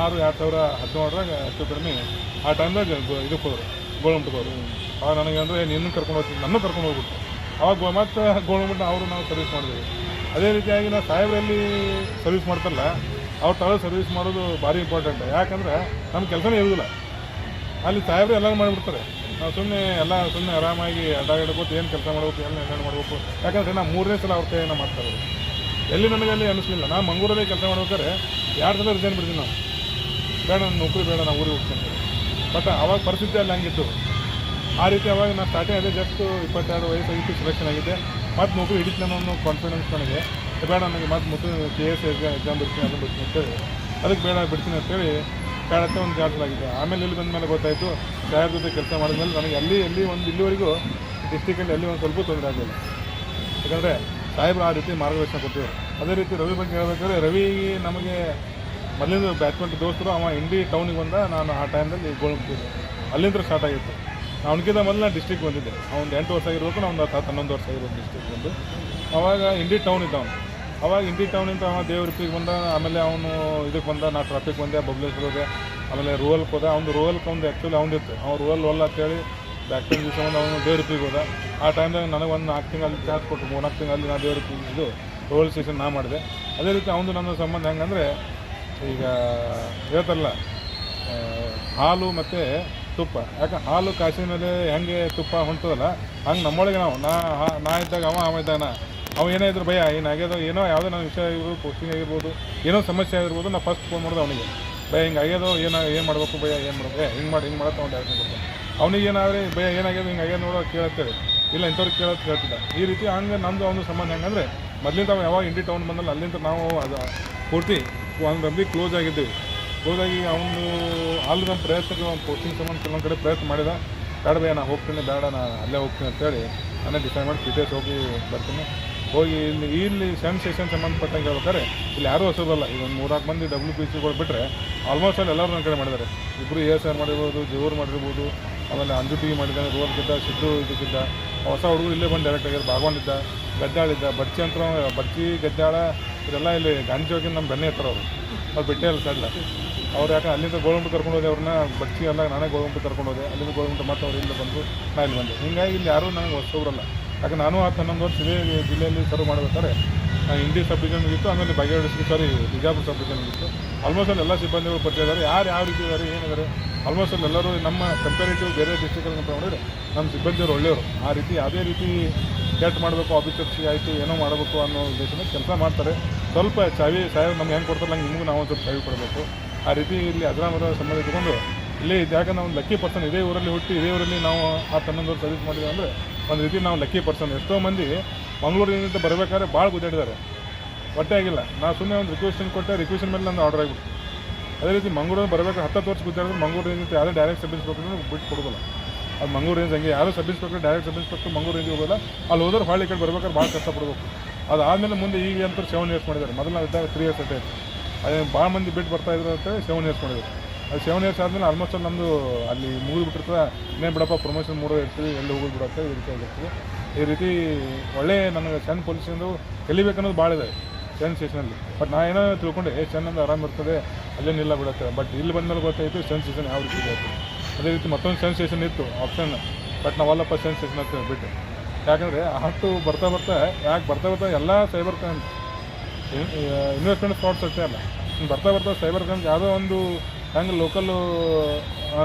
ಆರು ಎರಡು ಸಾವಿರ ಹದಿನೇಳರಾಗ ಹೆಚ್ಚು ಕಡಿಮೆ ಆ ಟೈಮ್ದಾಗ ಇದಕ್ಕೆ ಹೋದ್ರು ಗೋಳಮಟ್ಟಕ್ಕೆ ಹೋದ್ರು. ಅವಾಗ ನನಗೆ ಅಂದರೆ ನಿನ್ನ ಕರ್ಕೊಂಡು ಹೋಗ್ತೀನಿ ನನ್ನ ಕರ್ಕೊಂಡು ಹೋಗ್ಬಿಟ್ಟು ಅವಾಗ ಮತ್ತೆ ಗೋಳಮಟ್ಟ ಅವರು ನಾವು ಸರ್ವಿಸ್ ಮಾಡಿದ್ವಿ. ಅದೇ ರೀತಿಯಾಗಿ ನಾವು ಸಾಹೇಬರಲ್ಲಿ ಸರ್ವಿಸ್ ಮಾಡ್ತಾರಲ್ಲ, ಅವ್ರು ತಳ ಸರ್ವಿಸ್ ಮಾಡೋದು ಭಾರಿ ಇಂಪಾರ್ಟೆಂಟ್ ಯಾಕಂದ್ರೆ ನಮ್ಮ ಕೆಲಸನೇ ಇರೋದಿಲ್ಲ. ಅಲ್ಲಿ ಸಾಹೇಬರು ಎಲ್ಲರೂ ಮಾಡಿಬಿಡ್ತಾರೆ. ನಾವು ಸುಮ್ಮನೆ ಎಲ್ಲ ಸುಮ್ಮನೆ ಆರಾಮಾಗಿ ಅಡ್ಡಾಡ್ಬೋದು ಏನು ಕೆಲಸ ಮಾಡಬೇಕು, ಎಲ್ಲ ಏನೇನು ಮಾಡಬೇಕು. ಯಾಕಂದರೆ ನಾವು ಮೂರನೇ ಸಲ ಅವ್ರ ಕೈಯನ್ನು ಮಾಡ್ತಾರೆ ಎಲ್ಲಿ ನನಗೆ ಅಲ್ಲಿ ಅನಿಸ್ಲಿಲ್ಲ. ನಾನು ಮಂಗಳೂರಲ್ಲಿ ಕೆಲಸ ಮಾಡ್ಬೇಕಾದ್ರೆ ಎರಡು ಸಲ ರಿಸೈನ್ ಬಿಡ್ತೀನಿ ನಾವು? ಬೇಡ ನನ್ನ ನೌಕರಿ ಬೇಡ ನಾವು ಊರಿಗೆ ಹೋಗ್ತೀನಿ ಬಟ್ ಅವಾಗ ಪರಿಸ್ಥಿತಿ ಅಲ್ಲಿ ಹಂಗಿತ್ತು. ಆ ರೀತಿ ಅವಾಗ ನಾನು ಸ್ಟಾರ್ಟಿಂಗ್ ಅದೇ ಜಸ್ಟ್ ಇಪ್ಪತ್ತೆರಡು ವಯಸ್ಸಾಗಿತ್ತು ಸೆಲೆಕ್ಷನ್ ಆಗಿದೆ. ಮತ್ತು ನೌಕರಿ ಹಿಡಿತೀನಿ ಅನ್ನೋ ಕಾನ್ಫಿಡೆನ್ಸ್ ನನಗೆ. ಬೇಡ, ನನಗೆ ಮತ್ತೆ ಮುಂದೆ ಕೆ ಎಸ್ ಎಕ್ಸಾಮ್ ಬಿಡ್ತೀನಿ ಅದನ್ನು ಬಿಡ್ತೀನಿ ಅಂತೇಳಿ ಅದಕ್ಕೆ ಬೇಡ, ಬಿಡ್ತೀನಿ ಅಂತೇಳಿ ಕಾಡತ್ತೆ ಒಂದು ಜಾಡ್ಸಲಾಗಿದೆ ಆಮೇಲೆ ಇಲ್ಲಿ ಬಂದ ಮೇಲೆ ಗೊತ್ತಾಯಿತು ಸಾಹೇಬ್ ಜೊತೆ ಕೆಲಸ ಮಾಡಿದ್ಮೇಲೆ ನನಗೆ ಅಲ್ಲಿ ಎಲ್ಲಿ ಒಂದು, ಇಲ್ಲಿವರೆಗೂ ಡಿಸ್ಟಿಕಲ್ಲಿ ಎಲ್ಲಿ ಒಂದು ಸ್ವಲ್ಪ ತೊಂದರೆ ಆಗಲಿಲ್ಲ. ಯಾಕಂದರೆ ಸಾಹೇಬ್ರು ಆ ರೀತಿ ಮಾರ್ಗದರ್ಶನ ಕೊಟ್ಟಿದ್ರು. ಅದೇ ರೀತಿ ರವಿ ಬಗ್ಗೆ ಹೇಳ್ಬೇಕಾದ್ರೆ, ರವಿ ನಮಗೆ ಮೊದಲಿಂದ ಬ್ಯಾಟ್ಮೆಂಟ್ ದೋಸ್ತರು, ಅವ ಇಂಡಿ ಟೌನಿಗೆ ಬಂದ, ನಾನು ಆ ಟೈಮ್ದಲ್ಲಿ ಗೋಳ್ಬಿಟ್ಟಿದ್ದೆ ಅಲ್ಲಿಂದ ಸ್ಟಾರ್ಟ್ ಆಗಿತ್ತು. ಅವನಿಗಿಂತ ಮೊದಲು ನಾನು ಡಿಸ್ಟಿಕ್ ಬಂದಿದ್ದೆ. ಅವ್ನು ಎಂಟು ವರ್ಷ ಆಗಿರ್ಬೇಕು ನಾವು ಒಂದು ಹತ್ತು, ಹನ್ನೊಂದು ವರ್ಷ ಆಗಿರೋದು ಡಿಸ್ಟಿಕ್ ಬಂದು. ಅವಾಗ ಇಂಡಿ ಟೌನ್ ಇದ್ದ ಅವನು. ಅವಾಗ ಇಂಡಿ ಟೌನಿಂದ ಅವ ದೇವ್ರಿಪಿಗೆ ಬಂದ, ಆಮೇಲೆ ಅವನು ಇದಕ್ಕೆ ಬಂದ ನಾ ಟ್ರಾಫಿಕ್ ಬಂದೆ, ಬಬ್ಲೇಶ್ವರ ಹೋದೆ, ಆಮೇಲೆ ರೂರಲ್ಗೆ ಹೋದ. ಅವ್ನು ರೂರಲ್ಗೆ ಒಂದು ಆ್ಯಕ್ಚುಲಿ ಅವ್ನಿತ್ತು ಅವ್ನು ರೂರಲ್ ಒಲ್ಲ ಅಂತೇಳಿ ಬ್ಯಾಕ್ ಟೈಮ್ ದಿವಸ ಒಂದು ಅವನು ದೇವ್ರಿಪಿಗೆ ಹೋದ. ಆ ಟೈಮ್ದಾಗ ನನಗೆ ಒಂದು ನಾಲ್ಕು ತಿಂಗಳು ಅಲ್ಲಿ ಚಾರ್ಜ್ ಕೊಟ್ಟರು ಮೂರ್ನಾಲ್ಕು ತಿಂಗಳಲ್ಲಿ ನಾನು ನಾ ದೇವ್ರಿಪಿಗೆ ಇದು ರೂರಲ್ ಸ್ಟೇಷನ್ ನಾ ಮಾಡಿದೆ. ಅದೇ ರೀತಿ ಅವನು ನನ್ನ ಸಂಬಂಧ ಹೆಂಗಂದರೆ, ಈಗ ಹೇಳ್ತಲ್ಲ ಹಾಲು ಮತ್ತು ತುಪ್ಪ. ಯಾಕೆ ಹಾಲು ಕಾಸಿನ ಮೇಲೆ ಹೆಂಗೆ ತುಪ್ಪ ಹೊಂಟದಲ್ಲ, ಹಂಗೆ ನಮ್ಮೊಳಗೆ ನಾವು. ನಾ ನಾ ಇದ್ದಾಗ ಅವ ಅವ ಇದ್ದಾಗ ನಾ ಅವ ಏನೇ ಇದ್ರು ಭಯ ಏನಾಗ್ಯದ ಏನೋ ಯಾವುದೋ ನನ್ನ ವಿಷಯ ಆಗಿರ್ಬೋದು ಪೋಸ್ಟಿಂಗ್ ಆಗಿರ್ಬೋದು, ಏನೋ ಸಮಸ್ಯೆ ಆಗಿರ್ಬೋದು, ನಾ ಫಸ್ಟ್ ಫೋನ್ ಮಾಡೋದು ಅವನಿಗೆ. ಭಯ, ಹಿಂಗೆ ಆಗ್ಯದೋ ಏನೋ, ಏನು ಮಾಡಬೇಕು ಭಯ, ಏನು ಮಾಡೋದು ಏ, ಹಿಂಗೆ ಮಾಡಿ, ಹಿಂಗೆ ಮಾಡೋಕೆ ಅವ್ನು ಡೈರೆಕ್ಷನ್ ಕೊಡ್ತಾನೆ. ಅವನಿಗೆ ಏನಾದ್ರೆ ಭಯ ಏನಾಗ್ಯದ ಹಿಂಗೆ ಆಗ್ಯದ ನೋಡೋ ಕೇಳತ್ತೇಳಿ ಇಲ್ಲ ಇಂಥವ್ರಿಗೆ ಕೇಳೋದು ಕೇಳ್ತಿದ್ದ. ಈ ರೀತಿ ಹಂಗೆ ನಮ್ಮದು ಅವನು ಸಂಬಂಧ ಹೆಂಗಂದ್ರೆ ಮೊದಲಿಂದ ಅವ ಯಾವಾಗ ಇಂಡಿ ಟೌನ್ ಬಂದಲ್ಲ, ಅಲ್ಲಿಂದ ನಾವು ಅದು ಪೂರ್ತಿ ಒಂದು ರಂಬಿ ಕ್ಲೋಸ್ ಆಗಿದ್ದೀವಿ. ಕ್ಲೋಸ್ ಆಗಿ ಅವನು ಅಲ್ಲಿ ನಮ್ಮ ಪ್ರಯತ್ನಕ್ಕೆ ಒಂದು ಪೋಸ್ಟಿಂಗ್ ಸಂಬಂಧ ಕೆಲವೊಂದು ಕಡೆ ಪ್ರಯತ್ನ ಮಾಡಿದ. ಬೇಡ ಭಯ, ನಾ ಹೋಗ್ತೀನಿ ಬೇಡ ನಾನು ಅಲ್ಲೇ ಹೋಗ್ತೀನಿ ಅಂತೇಳಿ, ನಾನೇ ಡಿಸೈಡ್ ಮಾಡಿ ಪಿ ಹೋಗಿ ಬರ್ತೀನಿ. ಹೋಗಿ ಇಲ್ಲಿ ಇಲ್ಲಿ ಸೆನ್ ಸ್ಟೇಷನ್ ಸಂಬಂಧಪಟ್ಟಂಗೆ ಹೇಳ್ಬೇಕಾದ್ರೆ, ಇಲ್ಲಿ ಯಾರೂ ಹೊಸದಲ್ಲ. ಈಗ ಒಂದು ಮೂರ್ನಾಲ್ಕು ಮಂದಿ ಡಬ್ಲ್ಯೂ ಪಿ ಸಿಗಳು ಬಿಟ್ಟರೆ ಆಲ್ಮೋಸ್ಟ್ ಅಲ್ಲಿ ಎಲ್ಲರೂ ನನ್ನ ಕಡೆ ಮಾಡಿದ್ದಾರೆ. ಇಬ್ಬರು ಎ ಎಸ್ ಆರ್ ಮಾಡಿರ್ಬೋದು ಜೋರು ಮಾಡಿರ್ಬೋದು, ಆಮೇಲೆ ಅಂಜು ಟಿ ಮಾಡಿದ್ದಾನೆ ರೋಲ್ಗಿದ್ದ ಸಿದ್ದು ಇದಕ್ಕಿದ್ದ ಹೊಸ ಹುಡುಗರು ಇಲ್ಲೇ ಬಂದು ಡೈರೆಕ್ಟ್ ಆಗಿ ಭಾಗವಾನ್ ಗದ್ದಾಳಿದ್ದ ಬಡ್ಚಿ ಅಂತ ಬಡ್ಚಿ ಗದ್ದಾಳ ಇದೆಲ್ಲ ಇಲ್ಲಿ ಗಾಂಧಿ ನಮ್ಮ ಬೆನ್ನೆ ಇರ್ತಾರೆ ಅವರು. ಅವ್ರು ಬಿಟ್ಟೇ ಇಲ್ಲ ಸಡ್ಲ ಅವ್ರು ಯಾಕೆ ಅಲ್ಲಿಂದ ಗೋಳಗುಂಟ ಕರ್ಕೊಂಡು ಹೋದೆ ಅವ್ರನ್ನ? ಬಡ್ಚಿ ಎಲ್ಲ ನಾನೇ ಗೋಳಗುಂಟ ಕರ್ಕೊಂಡು ಹೋದೆ. ಅಲ್ಲಿಂದ ಗೋಳಗುಂಟ ಮತ್ತೆ ಅವ್ರು ಇಲ್ಲಿ ಬಂದು, ನಾ ಇಲ್ಲಿ ಬಂದೆ. ಹಿಂಗಾಗಿ ಇಲ್ಲಿ ಯಾರೂ ನನಗೆ ಹೊಸಬ್ರಲ್ಲ ಯಾಕೆ ನಾನು ಆ ಹನ್ನೊಂದು ವರ್ಷ ಇದೇ ಜಿಲ್ಲೆಯಲ್ಲಿ ಸರ್ವ್ ಮಾಡಬೇಕಾದ್ರೆ ಹಿಂದಿ ಸಬ್ ಇತ್ತು, ಆಮೇಲೆ ಬಗೆಹರಿ ಸಾರಿ ಬಿಜಾಪುರ ಸಬ್ ಇತ್ತು. ಆಲ್ಮೋಸ್ಟ್ ಅಲ್ಲಿ ಎಲ್ಲ ಸಿಬ್ಬಂದಿಗಳು ಪರಿಚಯ ಇದ್ದಾರೆ. ಯಾರು ಯಾವ ರೀತಿ ಇದ್ದಾರೆ ಏನಿದ್ದಾರೆ ಆಲ್ಮೋಸ್ಟ್ ಅಲ್ಲಿ ಎಲ್ಲರೂ ನಮ್ಮ ಕಂಪೇರಿಟಿವ್ ಬೇರೆ ಡಿಸ್ಟ್ರಿಕ್ಟಲ್ಲಿ ನೋಡಿದ್ರೆ ನಮ್ಮ ಸಿಬ್ಬಂದಿಯವರು ಒಳ್ಳೆಯವರು. ಆ ರೀತಿ ಯಾವುದೇ ರೀತಿ ಕೆಟ್ಟ ಮಾಡಬೇಕು ಆಫೀಸರ್ಸ್ ಆಯಿತು, ಏನೋ ಮಾಡಬೇಕು ಅನ್ನೋ ಉದ್ದೇಶದಿಂದ ಕೆಲಸ ಮಾಡ್ತಾರೆ. ಸ್ವಲ್ಪ ಚಾವಿ ಸಾಹೇಬ್ ನಮ್ಗೆ ಹೆಂಗೆ ಕೊಡ್ತಾರಲ್ಲ ಹಂಗೆ ನಿಮಗೂ ನಾವು ಸ್ವಲ್ಪ ಚಾವಿ ಕೊಡಬೇಕು. ಆ ರೀತಿ ಇಲ್ಲಿ ಅಜರಾಮರ ಸಂಬಂಧ ಇಟ್ಕೊಂಡು, ಇಲ್ಲಿ ಯಾಕಂದ್ರೆ ಒಂದು ಲಕ್ಕಿ ಪರ್ಸನ್ ಇದೇ ಊರಲ್ಲಿ ಹುಟ್ಟಿ, ಇದೇ ಊರಲ್ಲಿ ನಾವು ಆ ವರ್ಷ ಸರ್ವಿಸ್ ಮಾಡಿದ್ವಿ ಅಂದರೆ ಒಂದು ರೀತಿ ನಾವು ಲಕ್ಕಿ ಪರ್ಸನ್ ಎಷ್ಟೋ ಮಂದಿ ಮಂಗಳೂರಿನಿಂದ ಬರಬೇಕಾದ್ರೆ ಭಾಳ ಗುದ್ದಾಡಿದ್ದಾರೆ. ಒಟ್ಟೆ ಆಗಿಲ್ಲ. ನಾವು ಸುಮ್ಮನೆ ಒಂದು ರಿಕ್ವೆಷನ್ ಕೊಟ್ಟೆ ರಿಕ್ವೆಷನ್ ಮೇಲೆ ನಾನು ಆರ್ಡರ್ ಆಗಿಬಿಟ್ಟು ಅದೇ ರೀತಿ ಮಂಗಳೂರು ಬರಬೇಕು ಹತ್ತತ್ತು ವರ್ಷ ಗುದ್ದಾಡಿದ್ರೆ Mangaluru range direct sub inspector ಬಿಟ್ಟು ಕೊಡೋದಿಲ್ಲ. ಅದು ಮಂಗಳೂರು ಹಂಗೆ ಯಾರು sub inspector direct sub inspector Mangaluru ರೇಂಜಿಗೆ ಹೋಗೋಲ್ಲ ಅಲ್ಲಿ ಹೋದ್ರೆ ಹಳ್ಳಿ ಕಡೆ ಬರಬೇಕಾದ್ರೆ ಭಾಳ ಕಷ್ಟಪಡ್ಬೇಕು. ಅದಾದಮೇಲೆ ಮುಂದೆ ಈಗ ಅಂತ ಸೆವೆನ್ ಇಯರ್ಸ್ ಮಾಡಿದ್ದಾರೆ. ಮೊದಲು ಇದ್ದಾಗ ತ್ರೀ ಇಯರ್ಸ್ ಅಷ್ಟೇ ಅದೇ ಭಾಳ ಮಂದಿ ಬಿಟ್ಟು ಬರ್ತಾ ಇದ್ರು ಅಂತ ಸೆವೆನ್ ಇಯರ್ಸ್ ಮಾಡಿದ್ರು. ಅದು ಸೆವೆನ್ ಇಯರ್ಸ್ ಆದಮೇಲೆ ಆಲ್ಮೋಸ್ಟ್ ಅಲ್ಲಿ ನಮ್ಮದು ಅಲ್ಲಿ ಮುಗಿದು ಬಿಟ್ಟಿರ್ತದೆ ಇನ್ನೇನು ಬಿಡಪ್ಪ ಪ್ರಮೋಷನ್ ಮೂಡೋ ಇರ್ತೀವಿ, ಎಲ್ಲಿ ಹೋಗೋದು ಬಿಡುತ್ತೆ ಈ ರೀತಿ ಆಗಿರ್ತದೆ ಈ ರೀತಿ ಒಳ್ಳೆ ನನಗೆ ಚೆನ್ನ ಪೊಲೀಸಿಂದು ಕಲಿಬೇಕನ್ನೋದು ಭಾಳ ಇದೆ ಚೆನ್ನ ಸ್ಟೇಷನಲ್ಲಿ ಬಟ್ ನಾ ಏನೋ ತಿಳ್ಕೊಂಡೆ, ಏ ಚೆನ್ನಂದು ಆರಾಮ ಇರ್ತದೆ ಅಲ್ಲೇ ನಿಲ್ಲ ಬಿಡುತ್ತೆ. ಬಟ್ ಇಲ್ಲಿ ಬಂದಮೇಲೆ ಗೊತ್ತಾಯಿತು ಸೆನ್ ಸ್ಟೇಷನ್ ಯಾವ ರೀತಿ ಇದೆ ಅದೇ ರೀತಿ ಮತ್ತೊಂದು ಸೆನ್ ಸ್ಟೇಷನ್ ಇತ್ತು ಆಪ್ಷನ್ ಬಟ್ ನಾವಲ್ಲಪ್ಪ ಸೆನ್ ಸ್ಟೇಷನ್ ಅಂತ ಬಿಟ್ಟು. ಯಾಕಂದರೆ ಅಷ್ಟು ಬರ್ತಾ ಬರ್ತಾ, ಯಾಕೆ ಬರ್ತಾ ಬರ್ತಾ ಎಲ್ಲ ಸೈಬರ್ ಕ್ರೈಮ್ ಇನ್ವೆಸ್ಟ್ಮೆಂಟ್ ಫ್ರಾಡ್ಸ್ ಅಷ್ಟೇ ಅಲ್ಲ. ಬರ್ತಾ ಬರ್ತಾ ಸೈಬರ್ ಕ್ರೈಮ್ ಯಾವುದೋ ಒಂದು ಹಂಗೆ ಲೋಕಲ್ಲು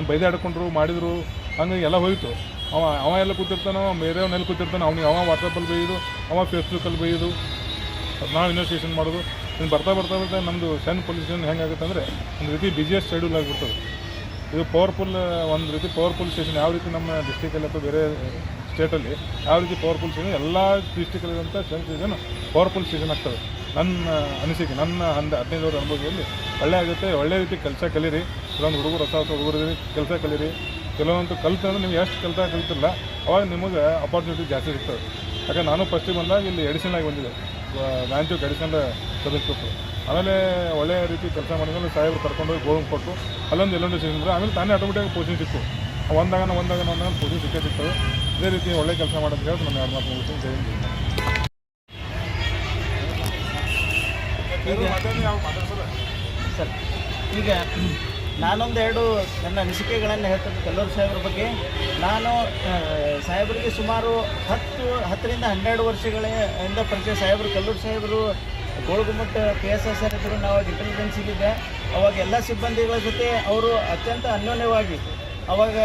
ಬೈದಾಡ್ಕೊಂಡ್ರು ಮಾಡಿದರು, ಹಂಗೆ ಎಲ್ಲ ಹೋಯಿತು. ಅವ ಅವ ಎಲ್ಲ ಕೂತಿರ್ತಾನೋ ಬೇರೆಯವ್ನ ಎಲ್ಲಿ ಕೂತಿರ್ತಾನೋ, ಅವ್ನಿಗೆ ಅವ ವಾಟ್ಸಪ್ಪಲ್ಲಿ ಬೈಯೋದು ಅವ ಫೇಸ್ಬುಕ್ಕಲ್ಲಿ ಬೈಯೋದು ನಾವು ಇನ್ವೆಸ್ಟಿಗೇಷನ್ ಮಾಡೋದು. ಇನ್ನು ಬರ್ತಾ ಬರ್ತಾ ಬರ್ತಾ ನಮ್ಮದು ಸಣ್ಣ ಹೆಂಗೆ ಹೆಂಗಾಗುತ್ತೆ ಅಂದರೆ, ಒಂದು ರೀತಿ ಬಿಸಿಯೆಸ್ಟ್ ಶೆಡ್ಯೂಲ್ ಆಗಿಬಿಡ್ತದೆ. ಇದು ಪವರ್ಫುಲ್ ಒಂದು ರೀತಿ ಪವರ್ಫುಲ್ ಸ್ಟೇಷನ್ ಯಾವ ರೀತಿ ನಮ್ಮ ಡಿಸ್ಟಿಕಲ್ಲಿ ಅಥವಾ ಬೇರೆ ಸ್ಟೇಟಲ್ಲಿ ಯಾವ ರೀತಿ ಪವರ್ಫುಲ್ ಸ್ಟೇಷನ್ ಎಲ್ಲ ಡಿಸ್ಟಿಕಲ್ಲಿರುವಂಥ ಸೆನ್ ಸ್ಟೇಷನ್ ಪವರ್ಫುಲ್ ಸ್ಟೇಷನ್ ಆಗ್ತದೆ. ನನ್ನ ಅನಿಸಿಕೆ, ನನ್ನ ಹಂದ ಹದಿನೈದು ವರ್ಷ ಅನುಭವದಲ್ಲಿ ಒಳ್ಳೆ ಆಗುತ್ತೆ, ಒಳ್ಳೆ ರೀತಿ ಕೆಲಸ ಕಲೀರಿ. ಕೆಲವೊಂದು ಹುಡುಗರು ಹೊಸ ಹೊಸ ಹುಡುಗರು ಕೆಲಸ ಕಲೀರಿ. ಕೆಲವೊಂದು ಕಲ್ತಂದ್ರೆ ನೀವು ಎಷ್ಟು ಕೆಲಸ ಕಲಿತಿಲ್ಲ ಅವಾಗ ನಿಮಗೆ ಅಪಾರ್ಚುನಿಟಿ ಜಾಸ್ತಿ ಸಿಗ್ತದೆ. ಯಾಕಂದ್ರೆ ನಾನು ಫಸ್ಟಿಗೆ ಬಂದಾಗ ಇಲ್ಲಿ ಎಡಿಷನ್ ಆಗಿ ಬಂದಿದೆ ಬ್ಯಾಂಚು ಎಡಿಷನ್ ಇನ್ಸ್ಪೆಕ್ಟ್ರು ಆಮೇಲೆ ಒಳ್ಳೆಯ ರೀತಿ ಕೆಲಸ ಮಾಡಿದ್ಮೇಲೆ ಸಾಹೇಬ್ರು ಕರ್ಕೊಂಡೋಗಿ ಗೋಲ್ ಕೊಟ್ಟು ಅಲ್ಲೊಂದು ಎಲ್ಲೊಂದು ಸೀಸನ್ ಆಮೇಲೆ ತಾನೇ ಆಟೋಮೆಟಿಕ್ ಪೊಸಿಷನ್ ಸಿಕ್ತು. ಒಂದಾಗ ಒಂದಾಗ ಒಂದಾಗ ಪೊಸಿಷನ್ ಸಿಕ್ಕೇ ಸಿಗ್ತದೆ ಇದೇ ರೀತಿ ಒಳ್ಳೆ ಕೆಲಸ ಮಾಡೋದು ಹೇಳಿ ನಾನು ಯಾರು ಮಾತು ಮುಗಿಸ್ತೀನಿ. ಜೈ ಹಿಂದ್. ಸರ್. ಈಗ ನಾನೊಂದೆರಡು ನನ್ನ ಅನಿಸಿಕೆಗಳನ್ನು ಹೇಳ್ತೇನೆ ಕಲ್ಲೂರು ಸಾಹೇಬ್ರ ಬಗ್ಗೆ. ನಾನು ಸಾಹೇಬರಿಗೆ ಸುಮಾರು ಹತ್ತು, ಹತ್ತರಿಂದ ಹನ್ನೆರಡು ವರ್ಷಗಳಿಂದ ಪರಿಚಯ ಸಾಹೇಬರು, ಕಲ್ಲೂರು ಸಾಹೇಬರು, Golgumbaz K S S R ಇದ್ದರು ನಾವು ಇದ್ದೆ ಅವಾಗ ಎಲ್ಲ ಸಿಬ್ಬಂದಿಗಳ ಜೊತೆ ಅವರು ಅತ್ಯಂತ ಅನ್ಯೋನ್ಯವಾಗಿ, ಅವಾಗ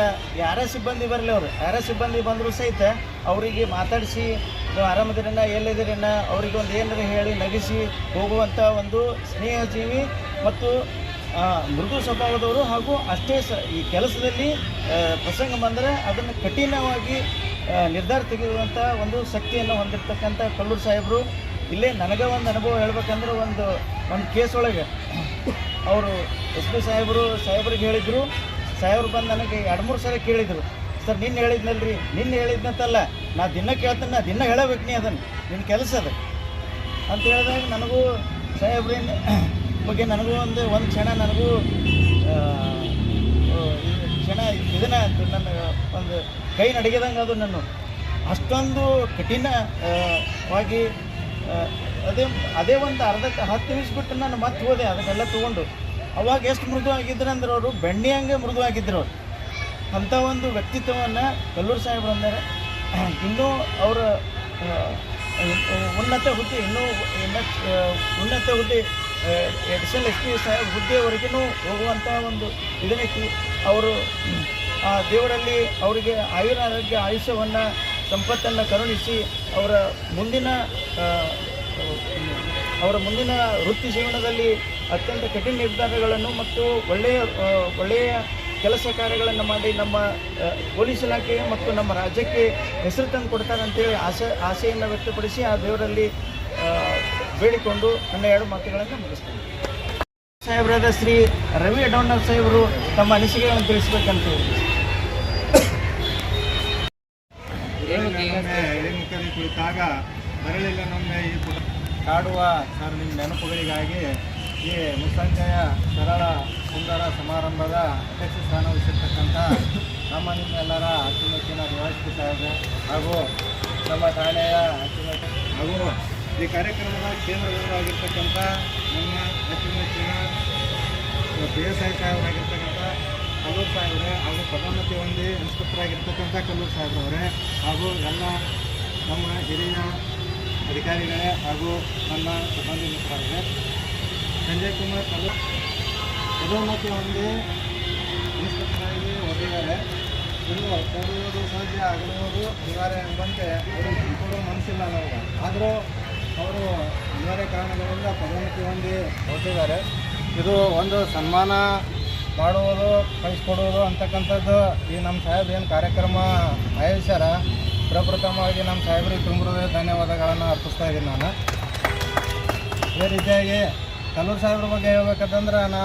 ಯಾರೇ ಸಿಬ್ಬಂದಿ ಬರಲಿ ಅವರು, ಯಾರೇ ಸಿಬ್ಬಂದಿ ಬಂದರೂ ಸಹಿತ ಅವರಿಗೆ ಮಾತಾಡಿಸಿ ನೀವು ಆರಾಮದಿರಣ್ಣ ಎಲ್ಲಿದ್ದೀರಣ್ಣ ಅವರಿಗೆ ಒಂದು ಏನಾರ ಹೇಳಿ ನಗಿಸಿ ಹೋಗುವಂಥ ಒಂದು ಸ್ನೇಹಜೀವಿ ಮತ್ತು ಮೃದು ಸ್ವಭಾವದವರು ಹಾಗೂ ಅಷ್ಟೇ ಸ, ಈ ಕೆಲಸದಲ್ಲಿ ಪ್ರಸಂಗ ಬಂದರೆ ಅದನ್ನು ಕಠಿಣವಾಗಿ ನಿರ್ಧಾರ ತೆಗೆಯುವಂಥ ಒಂದು ಶಕ್ತಿಯನ್ನು ಹೊಂದಿರತಕ್ಕಂಥ ಕಲ್ಲೂರು ಸಾಹೇಬರು. ಇಲ್ಲೇ ನನಗೆ ಒಂದು ಅನುಭವ ಹೇಳ್ಬೇಕಂದ್ರೆ ಒಂದು ಒಂದು ಕೇಸ್ ಒಳಗೆ ಅವರು ಎಸ್ ಪಿ ಸಾಹೇಬರು, ಸಾಹೇಬ್ರಿಗೆ ಹೇಳಿದರು. ಸಾಹೇಬ್ರು ಬಂದು ನನಗೆ ಎರಡು ಮೂರು ಸಲ ಕೇಳಿದರು. ಸರ್ ನಿನ್ನೆ ಹೇಳಿದ್ನಲ್ರಿ. ನಿನ್ನೆ ಹೇಳಿದ್ನಂತಲ್ಲ. ನಾ ದಿನ ಕೇಳ್ತೇನೆ ನಾ ದಿನ ಹೇಳಬೇಕು ನೀ ಅದನ್ನು. ನಿನ್ನ ಕೆಲಸ ಅದು. ಅಂತ ಹೇಳಿದಾಗ ನನಗೂ ಸಾಹೇಬ್ರಿನ ಬಗ್ಗೆ ನನಗೂ ಒಂದು ಒಂದು ಕ್ಷಣ ನನಗೂ ಕ್ಷಣ ಇದನ್ನ ನನ್ನ ಒಂದು ಕೈ ನಡಗಿದಂಗೆ ಅದು ನಾನು ಅಷ್ಟೊಂದು ಕಠಿಣ ಆ, ವಾಗಿ ಆ, ಅದೇ ಅದೇ ಒಂದು ಅರ್ಧಕ್ಕೆ ಹತ್ತು ನಿಮಿಷ ಬಿಟ್ಟು ನಾನು ಮತ್ತೆ ಹೋದೆ ಅದನ್ನೆಲ್ಲ ತೊಗೊಂಡು. ಅವಾಗ ಎಷ್ಟು ಮೃದು ಆಗಿದ್ರು ಅಂದ್ರೆ ಅವರು ಬೆಣ್ಣೆ ಹಂಗೆ ಮೃದು ಆಗಿದ್ರು. ಅವ್ರು ಅಂಥ ಒಂದು ವ್ಯಕ್ತಿತ್ವವನ್ನು ಕಲ್ಲೂರು ಸಾಹೇಬ್ರು ಅಂದರೆ. ಇನ್ನೂ ಅವರ ಉನ್ನತ ಹುದ್ದೆ, ಇನ್ನೂ ಉನ್ನತ ಹುದ್ದೆ ಎಡಿಷನಲ್ ಎಸ್ ಪಿ ಸಾಹೇಬ್ ಹುದ್ದೆವರೆಗೂ ಹೋಗುವಂಥ ಒಂದು ಇದನ್ನೈತಿ ಅವರು, ಆ, ದೇವರಲ್ಲಿ ಅವರಿಗೆ ಆಯುರಾರೋಗ್ಯ ಆಯುಷ್ಯವನ್ನು, ಸಂಪತ್ತನ್ನು ಕರುಣಿಸಿ ಅವರ ಮುಂದಿನ ಅವರ ಮುಂದಿನ ವೃತ್ತಿ ಜೀವನದಲ್ಲಿ ಅತ್ಯಂತ ಕಠಿಣ ನಿರ್ಧಾರಗಳನ್ನು ಮತ್ತು ಒಳ್ಳೆಯ ಒಳ್ಳೆಯ ಕೆಲಸ ಕಾರ್ಯಗಳನ್ನು ಮಾಡಿ ನಮ್ಮ ಪೊಲೀಸ್ ಇಲಾಖೆ ಮತ್ತು ನಮ್ಮ ರಾಜ್ಯಕ್ಕೆ ಹೆಸರು ತಂದು ಕೊಡ್ತಾರೆ ಅಂತೇಳಿ ಆಸೆ ಆಸೆಯನ್ನು ವ್ಯಕ್ತಪಡಿಸಿ ಆ ದೇವರಲ್ಲಿ ಬೇಡಿಕೊಂಡು ನನ್ನ ಎರಡು ಮಾತುಗಳನ್ನು ಮುಗಿಸ್ತೇನೆ. ಸಾಹೇಬರಾದ ಶ್ರೀ ರವಿ ಅಡೋಣ್ಣರ್ ಸಾಹೇಬರು ತಮ್ಮ ಅನಿಸಿಕೆಗಳನ್ನು ತಿಳಿಸ್ಬೇಕಂತ ಹೇಳಿ. ಬರಲಿಲ್ಲ ನಮಗೆ ಈ ಕಾಡುವ ಸರ್ ನಿಮ್ಮ ನೆನಪುಗಳಿಗಾಗಿ ಈ ಮುಸ್ಸಂಜೆಯ ಸರಳ ಸುಂದರ ಸಮಾರಂಭದ ಅಧ್ಯಕ್ಷ ಸ್ಥಾನ ವಹಿಸಿರ್ತಕ್ಕಂಥ ನಮ್ಮ ನಿಮ್ಮೆಲ್ಲರ ಡಿವೈಸ್ಪಿ ಸಾಹೇಬ್ರೆ ಹಾಗೂ ನಮ್ಮ ಠಾಣೆಯ ಅಚ್ಚುಮೆಚ್ಚಿನ ಹಾಗೂ ಈ ಕಾರ್ಯಕ್ರಮದ ಕೇಂದ್ರ ಬಿಂದುವಾಗಿರ್ತಕ್ಕಂಥ ನಮ್ಮ ಅಚ್ಚುಮೆಚ್ಚಿನ ಐ ಸಾಹೇಬರಾಗಿರ್ತಕ್ಕಂಥ ಕಲ್ಲೂರು ಸಾಹೇಬ್ರೆ ಹಾಗೂ ಪದೋನ್ನತಿ ಹೊಂದಿ ಇನ್ಸ್ಪೆಕ್ಟರ್ ಆಗಿರ್ತಕ್ಕಂಥ ಕಲ್ಲೂರು ಸಾಹೇಬ್ರವರೇ ಹಾಗೂ ಎಲ್ಲ ನಮ್ಮ ಹಿರಿಯ ಅಧಿಕಾರಿಗಳೇ ಹಾಗೂ ನನ್ನ ಸಿಬ್ಬಂದಿ ಮಿತ್ರರಿಗೆ ಸಂಜಯ್ ಕುಮಾರ್ ಕಲ್ಲೂರು ಪದೋನ್ನತಿ ಹೊಂದಿ ಇನ್ಸ್ಪೆಕ್ಟರ್ ಆಗಿ ಹೊಂದಿದ್ದಾರೆ ಇನ್ನು ಕೊಡುವುದು ಸಹಜ ಆಗಿರುವುದು ಅನಿವಾರ್ಯ ಎಂಬಂತೆ ಅವರು ಕೊಡೋ ಮನಸ್ಸಿಲ್ಲ ನಮಗೆ ಆದರೂ ಅವರು ಅನಿವಾರ್ಯ ಕಾರಣಗಳಿಂದ ಪದೋನ್ನತಿ ಹೊಂದಿ ಹೊರಟಿದ್ದಾರೆ ಇದು ಒಂದು ಸನ್ಮಾನ ಮಾಡುವುದು, ಕಳಿಸ್ಕೊಡುವುದು ಅಂತಕ್ಕಂಥದ್ದು ಈ ನಮ್ಮ ಸಾಹೇಬ್ ಏನು ಕಾರ್ಯಕ್ರಮ ಆಯೋಜಿಸ್ಯಾರ? ಪ್ರಪ್ರಥಮವಾಗಿ ನಮ್ಮ ಸಾಹೇಬ್ರಿಗೆ ತುಂಬ ಧನ್ಯವಾದಗಳನ್ನು ಅರ್ಪಿಸ್ತಾ ಇದ್ದೀನಿ ನಾನು. ಅದೇ ರೀತಿಯಾಗಿ ಕಲ್ಲೂರು ಸಾಹೇಬ್ರ ಬಗ್ಗೆ ಹೇಳ್ಬೇಕಂತಂದ್ರೆ ನಾ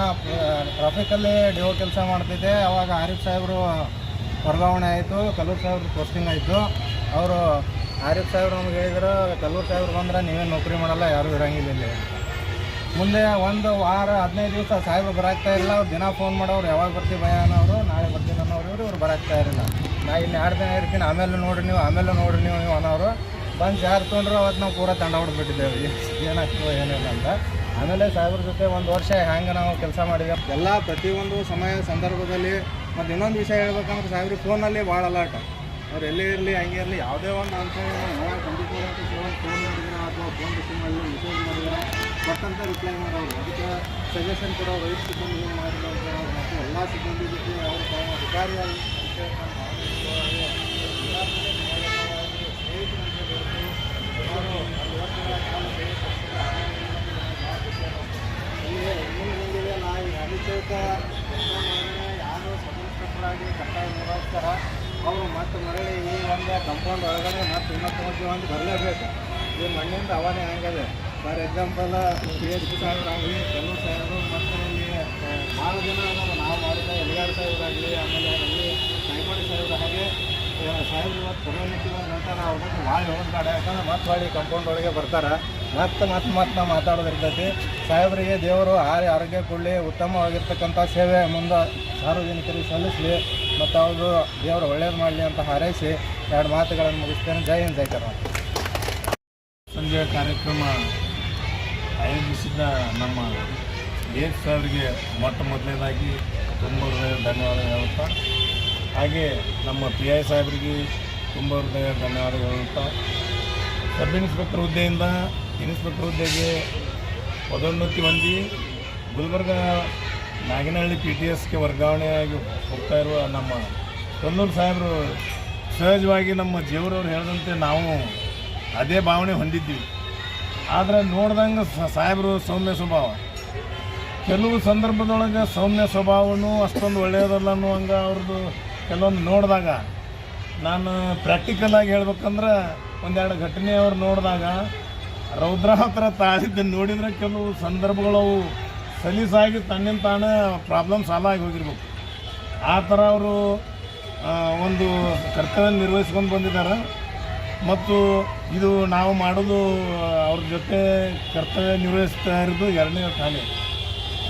ಟ್ರಾಫಿಕಲ್ಲಿ ಡಿ ಓ ಕೆಲಸ ಮಾಡ್ತಿದ್ದೆ. ಅವಾಗ ಆರಿಫ್ ಸಾಹೇಬರು ವರ್ಗಾವಣೆ ಆಯಿತು, ಕಲ್ಲೂರು ಸಾಹೇಬ್ರು ಪೋಸ್ಟಿಂಗ್ ಆಯಿತು. ಅವರು, ಆರಿಫ್ ಸಾಹೇಬ್ರು ನಮ್ಗೆ ಹೇಳಿದ್ರು, ಕಲ್ಲೂರು ಸಾಹೇಬ್ರು ಬಂದ್ರೆ ನೀವೇನು ನೌಕರಿ ಮಾಡಲ್ಲ, ಯಾರೂ ಇರೋಂಗಿಲ್ಲ ಇಲ್ಲಿ. ಮುಂದೆ ಒಂದು ವಾರ, ಹದಿನೈದು ದಿವಸ ಸಾಹೇಬ್ರು ಬರಾಕ್ತಾ ಇಲ್ಲ ಅವ್ರು ದಿನ ಫೋನ್ ಮಾಡೋರು, ಯಾವಾಗ ಬರ್ತೀವಿ ಭಯ ಅನ್ನೋರು, ನಾಳೆ ಬರ್ತೀನಿ ಅನ್ನೋರು, ಇವರು ಇವ್ರು ಬರಾಕ್ತಾ ಇರಲಿಲ್ಲ. ನಾ ಇಲ್ಲಿ ಎರಡು ದಿನ ಇರ್ತೀನಿ, ಆಮೇಲೆ ನೋಡ್ರಿ ನೀವು, ಆಮೇಲೆ ನೋಡ್ರಿ ನೀವು ನೀವು ಅನ್ನೋರು. ಬಂದು ಯಾರು ತೊಗೊಂಡ್ರು, ಅವತ್ತು ನಾವು ಪೂರ ತಂಡ ಹೊಡೆದ್ಬಿಟ್ಟಿದ್ದೇವೆ. ಏನಾಗ್ತದೆ, ಏನಿಲ್ಲ ಅಂತ. ಆಮೇಲೆ ಸಾಹೇಬ್ರ ಜೊತೆ ಒಂದು ವರ್ಷ ಹ್ಯಾಂಗೆ ನಾವು ಕೆಲಸ ಮಾಡಿದೆ ಎಲ್ಲ ಪ್ರತಿಯೊಂದು ಸಮಯ ಸಂದರ್ಭದಲ್ಲಿ ಮತ್ತು ಇನ್ನೊಂದು ವಿಷಯ ಹೇಳ್ಬೇಕಂದ್ರೆ ಸಾಹೇಬ್ರಿ ಫೋನಲ್ಲಿ ಭಾಳ ಅಲರ್ಟ್. ಅವ್ರು ಎಲ್ಲೇ ಇರಲಿ, ಹಂಗೆ ಇರಲಿ, ಯಾವುದೇ ಒಂದು ಅಂತ ಫೋರ್ ಇಂಟು ಫೋನ್ ಮಾಡಿದ್ರೆ ಅಥವಾ ಫೋನ್ ರಿಸೀವ್ ಮಾಡಲಿ ಮೆಸೇಜ್ ಮಾಡಿದ್ರೆ ಕೊಟ್ಟಂತ ರಿಪ್ಲೈ ಮಾಡೋರು. ಅದಕ್ಕೆ ಸಜೆಷನ್ ಕೊಡೋ ವೈಸ್ ಸಿಬ್ಬಂದಿ ಏನು ಮಾಡಿರೋರು ಮತ್ತು ಎಲ್ಲ ಸಿಬ್ಬಂದಿ ಜೊತೆ ಅವ್ರ ಅಧಿಕಾರಿಯಾಗಿ ಒಂದು ಬರಲೇಬೇಕು. ಈ ಮಣ್ಣಿಂದ ಅವನೇ ಹಂಗದೆ for example P H P ಸಾಹೇಬ್ರಾಗಲಿ ಕೆಲವು ಸಾಹೇಬರು ಮತ್ತು ಇಲ್ಲಿ ಭಾಳ ಜನ ನಾವು ಮಾಡಿದ ಎಲ್ಗಾರ್ ಸಾಹೇಬ್ರಾಗಲಿ ಆಮೇಲೆ ಅಲ್ಲಿ ನಾಯ್ಕೋಡಿ ಸಾಹೇಬ್ರ ಹಾಗೆ ಆ, ಸಾಹೇಬ್ರು ಇವತ್ತು ಬಂದ ನಂತರ ನಾವು ಬಗ್ಗೆ ಭಾಳ ಹೋಗ್ಬೇಡ ಯಾಕಂದ್ರೆ ಮತ್ತೆ ಕಂಪೌಂಡ್ ಒಳಗೆ ಬರ್ತಾರೆ. ಮತ್ತೆ ಮತ್ತೆ ಮತ್ತೆ ನಾವು ಮಾತಾಡೋದಿರ್ತೈತಿ ಸಾಹೇಬರಿಗೆ ದೇವರು ಆರಿ ಆರೋಗ್ಯ ಕೊಡಲಿ ಉತ್ತಮವಾಗಿರ್ತಕ್ಕಂಥ ಸೇವೆ ಮುಂದೆ ಸಾರ್ವಜನಿಕರಿಗೆ ಸಲ್ಲಿಸಲಿ. ಮತ್ತು ಅವರು ದೇವರು ಒಳ್ಳೇದು ಮಾಡಲಿ ಅಂತ ಹಾರೈಸಿ ಎರಡು ಮಾತುಗಳನ್ನು ಮುಗಿಸ್ತೇನೆ. ಜೈ ಹಿಂದ್, ಜೈ ಕರ್ನಾಟಕ. ಸಂಜೆ ಕಾರ್ಯಕ್ರಮ ಆಯೋಜಿಸಿದ ನಮ್ಮ ಏರ್ ಸರ್ಗೆ ಮೊಟ್ಟ ಮೊದಲನೇದಾಗಿ ತುಂಬ ಧನ್ಯವಾದ ಹೇಳುತ್ತಾ, ಹಾಗೆ ನಮ್ಮ ಪಿ ಐ ಸಾಹೇಬರಿಗೆ ತುಂಬ ಹೃದಯ ಧನ್ಯವಾದ ಹೇಳುತ್ತಾ ಸಬ್ ಇನ್ಸ್ಪೆಕ್ಟರ್ ಹುದ್ದೆಯಿಂದ ಇನ್ಸ್ಪೆಕ್ಟರ್ ಹುದ್ದೆಗೆ ಪದೋನ್ನತಿ ಹೊಂದಿ ಗುಲ್ಬರ್ಗ ನಾಗಿನಹಳ್ಳಿ ಪಿ ಟಿ ಎಸ್ಗೆ ವರ್ಗಾವಣೆಯಾಗಿ ಹೋಗ್ತಾ ಇರುವ ನಮ್ಮ ಕಲ್ಲೂರು ಸಾಹೇಬರು ಸಹಜವಾಗಿ ನಮ್ಮ ಜೀವರವ್ರು ಹೇಳಿದಂತೆ ನಾವು ಅದೇ ಭಾವನೆ ಹೊಂದಿದ್ವಿ ಆದರೆ ನೋಡ್ದಂಗೆ ಸಾಹೇಬರು ಸೌಮ್ಯ ಸ್ವಭಾವ. ಕೆಲವು ಸಂದರ್ಭದೊಳಗೆ ಸೌಮ್ಯ ಸ್ವಭಾವನೂ ಅಷ್ಟೊಂದು ಒಳ್ಳೆಯದಲ್ಲ ಅನ್ನುವಂಗೆ ಅವ್ರದ್ದು ಕೆಲವೊಂದು ನೋಡಿದಾಗ. ನಾನು ಪ್ರಾಕ್ಟಿಕಲಾಗಿ ಹೇಳ್ಬೇಕಂದ್ರೆ ಒಂದೆರಡು ಘಟನೆ ಅವ್ರು ನೋಡಿದಾಗ ರೌದ್ರ ಹತ್ರ ತಾಳಿದ್ದನ್ನು ನೋಡಿದ್ರೆ ಕೆಲವು ಸಂದರ್ಭಗಳು ಅವು ಸಲೀಸಾಗಿ ತನ್ನಿಂದ ತಾನೇ ಪ್ರಾಬ್ಲಮ್ ಸಾಲ್ವ್ ಆಗಿ ಹೋಗಿರ್ಬೇಕು. ಆ ಥರ ಅವರು ಒಂದು ಕರ್ತವ್ಯ ನಿರ್ವಹಿಸ್ಕೊಂಡು ಬಂದಿದ್ದಾರೆ. ಮತ್ತು ಇದು ನಾವು ಮಾಡೋದು ಅವ್ರ ಜೊತೆ ಕರ್ತವ್ಯ ನಿರ್ವಹಿಸ್ತಾ ಇರೋದು ಎರಡನೇ ಕಾಲೇ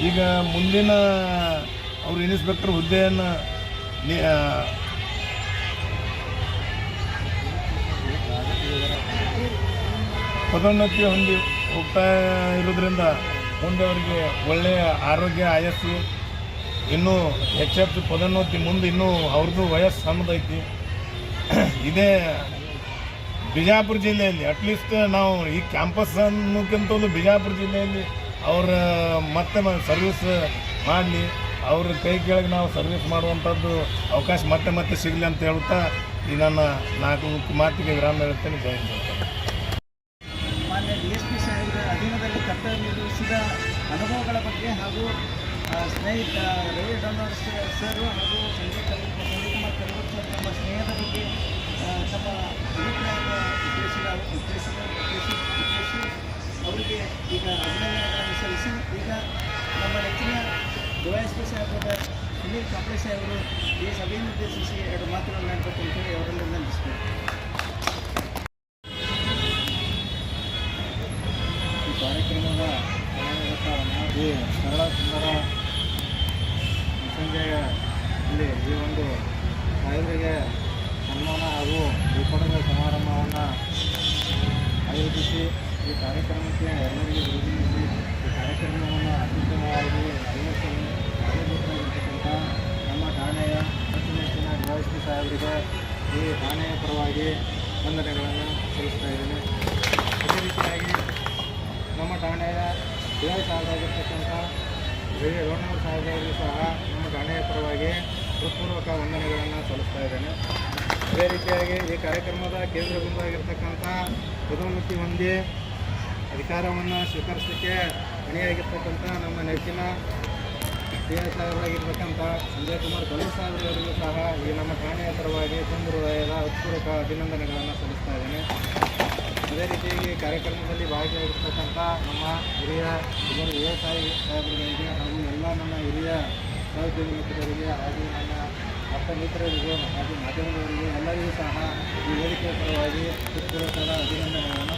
ಈಗ ಮುಂದಿನ ಅವರು ಇನ್ಸ್ಪೆಕ್ಟರ್ ಹುದ್ದೆಯನ್ನು ಪದೋನ್ನತಿ ಹೊಂದಿ ಹೋಗ್ತಾ ಇರೋದ್ರಿಂದ ಮುಂದೆ ಅವರಿಗೆ ಒಳ್ಳೆಯ ಆರೋಗ್ಯ, ಆಯಸ್ಸು ಇನ್ನೂ ಹೆಚ್ಚೆಚ್ಚು ಪದೋನ್ನತಿ ಮುಂದೆ ಇನ್ನೂ ಅವ್ರದ್ದು ವಯಸ್ಸು ಸಣ್ಣದೈತಿ ಇದೇ ಬಿಜಾಪುರ ಜಿಲ್ಲೆಯಲ್ಲಿ ಅಟ್ಲೀಸ್ಟ್ ನಾವು ಈ ಕ್ಯಾಂಪಸ್ ಅನ್ನೋಕ್ಕಿಂತಲೂ ಬಿಜಾಪುರ ಜಿಲ್ಲೆಯಲ್ಲಿ ಅವರ, ಮತ್ತೆ ಸರ್ವಿಸ್ ಮಾಡಲಿ. ಅವ್ರ ಕೈ ಕೆಳಗೆ ನಾವು ಸರ್ವಿಸ್ ಮಾಡುವಂಥದ್ದು ಅವಕಾಶ ಮತ್ತೆ ಮತ್ತೆ ಸಿಗಲಿ ಅಂತ ಹೇಳ್ತಾ ಈ ನನ್ನ ನಾಲ್ಕು ಮಾತಿಗೆ ವಿರಾಮ ಹೇಳ್ತೇನೆ. ಜಯ. ಮಾನ್ಯ ಅಧೀನದಲ್ಲಿ ಕರ್ತವ್ಯ ನಿರ್ವಹಿಸಿದ ಅನುಭವಗಳ ಬಗ್ಗೆ ಹಾಗೂ ಸ್ನೇಹಿತ ರವಿ ಡೋನರ್ ಸರ್ ಹಾಗೂ ಸಂಜಯ್ ಸಂಜಯ್ ಕುಮಾರ್ ಕಲ್ವರ್ ಸರ್ ತಮ್ಮ ಸ್ನೇಹದ ಬಗ್ಗೆ ತಮ್ಮ ಅವರಿಗೆ ಈಗ ಅಭಿನಂದನೆಗಳನ್ನು ಸಲ್ಲಿಸಿ. ಈಗ ನಮ್ಮ ನೆಚ್ಚಿನ ಡಿ ಎಸ್ ಪಿ ಸಾಹೇಬರಾದ ಸುನೀಲ್ ಕಾಂಪ್ಳೆ ಸಾಹೇಬರು ಈ ಸಭೆಯನ್ನು ಉದ್ದೇಶಿಸಿ ಎರಡು ಮಾತುಗಳನ್ನು ಆಡಬೇಕು ಅಂತೇಳಿ ಅವರನ್ನು ವಿನಂತಿಸ್ಬೇಕು ಈ ಕಾರ್ಯಕ್ರಮದ ಸರಳ ಸುಂದರ ಇಲ್ಲಿ ಈ ಒಂದು ಸಾಹೇಬರಿಗೆ ಸನ್ಮಾನ ಹಾಗೂ ಬೀಳ್ಕೊಡುಗೆ ಸಮಾರಂಭವನ್ನು ಆಯೋಜಿಸಿ ಈ ಕಾರ್ಯಕ್ರಮಕ್ಕೆ ಎಲ್ಲರಿಗೂ ಗುರುತಿಸಿ ಈ ಕಾರ್ಯಕ್ರಮವನ್ನು ಅತ್ಯುತ್ತಮವಾಗಿ ನಿರ್ವಹಿಸಿರ್ತಕ್ಕಂಥ ನಮ್ಮ ಠಾಣೆಯ ಅಚ್ಚುಮೆಚ್ಚಿನ ಡಿವೈಸ್ಪಿ ಸಾಹೇಬರಿಗೆ ಈ ಠಾಣೆಯ ಪರವಾಗಿ ವಂದನೆಗಳನ್ನು ಸಲ್ಲಿಸ್ತಾ ಇದ್ದೇನೆ. ಅದೇ ರೀತಿಯಾಗಿ ನಮ್ಮ ಠಾಣೆಯ ಡಿ ಐ ಸಾಹೇಬರಾಗಿರ್ತಕ್ಕಂಥ ರೋಣವರ್ ಸಾಹೇಬರಿಗೂ ಸಹ ನಮ್ಮ ಠಾಣೆಯ ಪರವಾಗಿ ಹೃತ್ಪೂರ್ವಕ ವಂದನೆಗಳನ್ನು ಸಲ್ಲಿಸ್ತಾ ಇದ್ದೇನೆ. ಅದೇ ರೀತಿಯಾಗಿ ಈ ಕಾರ್ಯಕ್ರಮದ ಕೇಂದ್ರ ಬಿಂದುವಾಗಿರ್ತಕ್ಕಂಥ ಪದೋನ್ನತಿ ಹೊಂದಿ ಅಧಿಕಾರವನ್ನು ಸ್ವೀಕರಿಸಲಿಕ್ಕೆ ಮನೆಯಾಗಿರ್ತಕ್ಕಂಥ ನಮ್ಮ ನೆಚ್ಚಿನ ಡಿ ಎಸ್ ಸಾಹೇಬರಾಗಿರ್ತಕ್ಕಂಥ ಸಂಜಯ್ ಕುಮಾರ್ ಸಾಹೇಬರವರಿಗೂ ಸಹ ಈ ನಮ್ಮ ಠಾಣೆಯ ಪರವಾಗಿ ತುಂಬ ಹೃದಯದ ಹೃತ್ಪೂರ್ವಕ ಅಭಿನಂದನೆಗಳನ್ನು ಸಲ್ಲಿಸ್ತಾ ಇದ್ದೇನೆ. ಅದೇ ರೀತಿಯಾಗಿ ಕಾರ್ಯಕ್ರಮದಲ್ಲಿ ಭಾಗಿಯಾಗಿರ್ತಕ್ಕಂಥ ನಮ್ಮ ಹಿರಿಯ ಎ. ಎಸ್ ಐ ಸಾಹೇಬರಿಗೆ ಹಾಗೂ ಎಲ್ಲ ನಮ್ಮ ಹಿರಿಯ ಸಹೋದ್ಯೋಗಿ ಮಿತ್ರರಿಗೆ ಹಾಗೂ ನನ್ನ ಅಪ್ಪ ಮಿತ್ರರಿಗೂ ಹಾಗೂ ಮಾಧ್ಯಮದವರಿಗೂ ಎಲ್ಲರಿಗೂ ಸಹ ಈ ವೇದಿಕೆಯ ಪರವಾಗಿ ಹೃತ್ಪೂರ್ವಕದ ಅಭಿನಂದನೆಗಳನ್ನು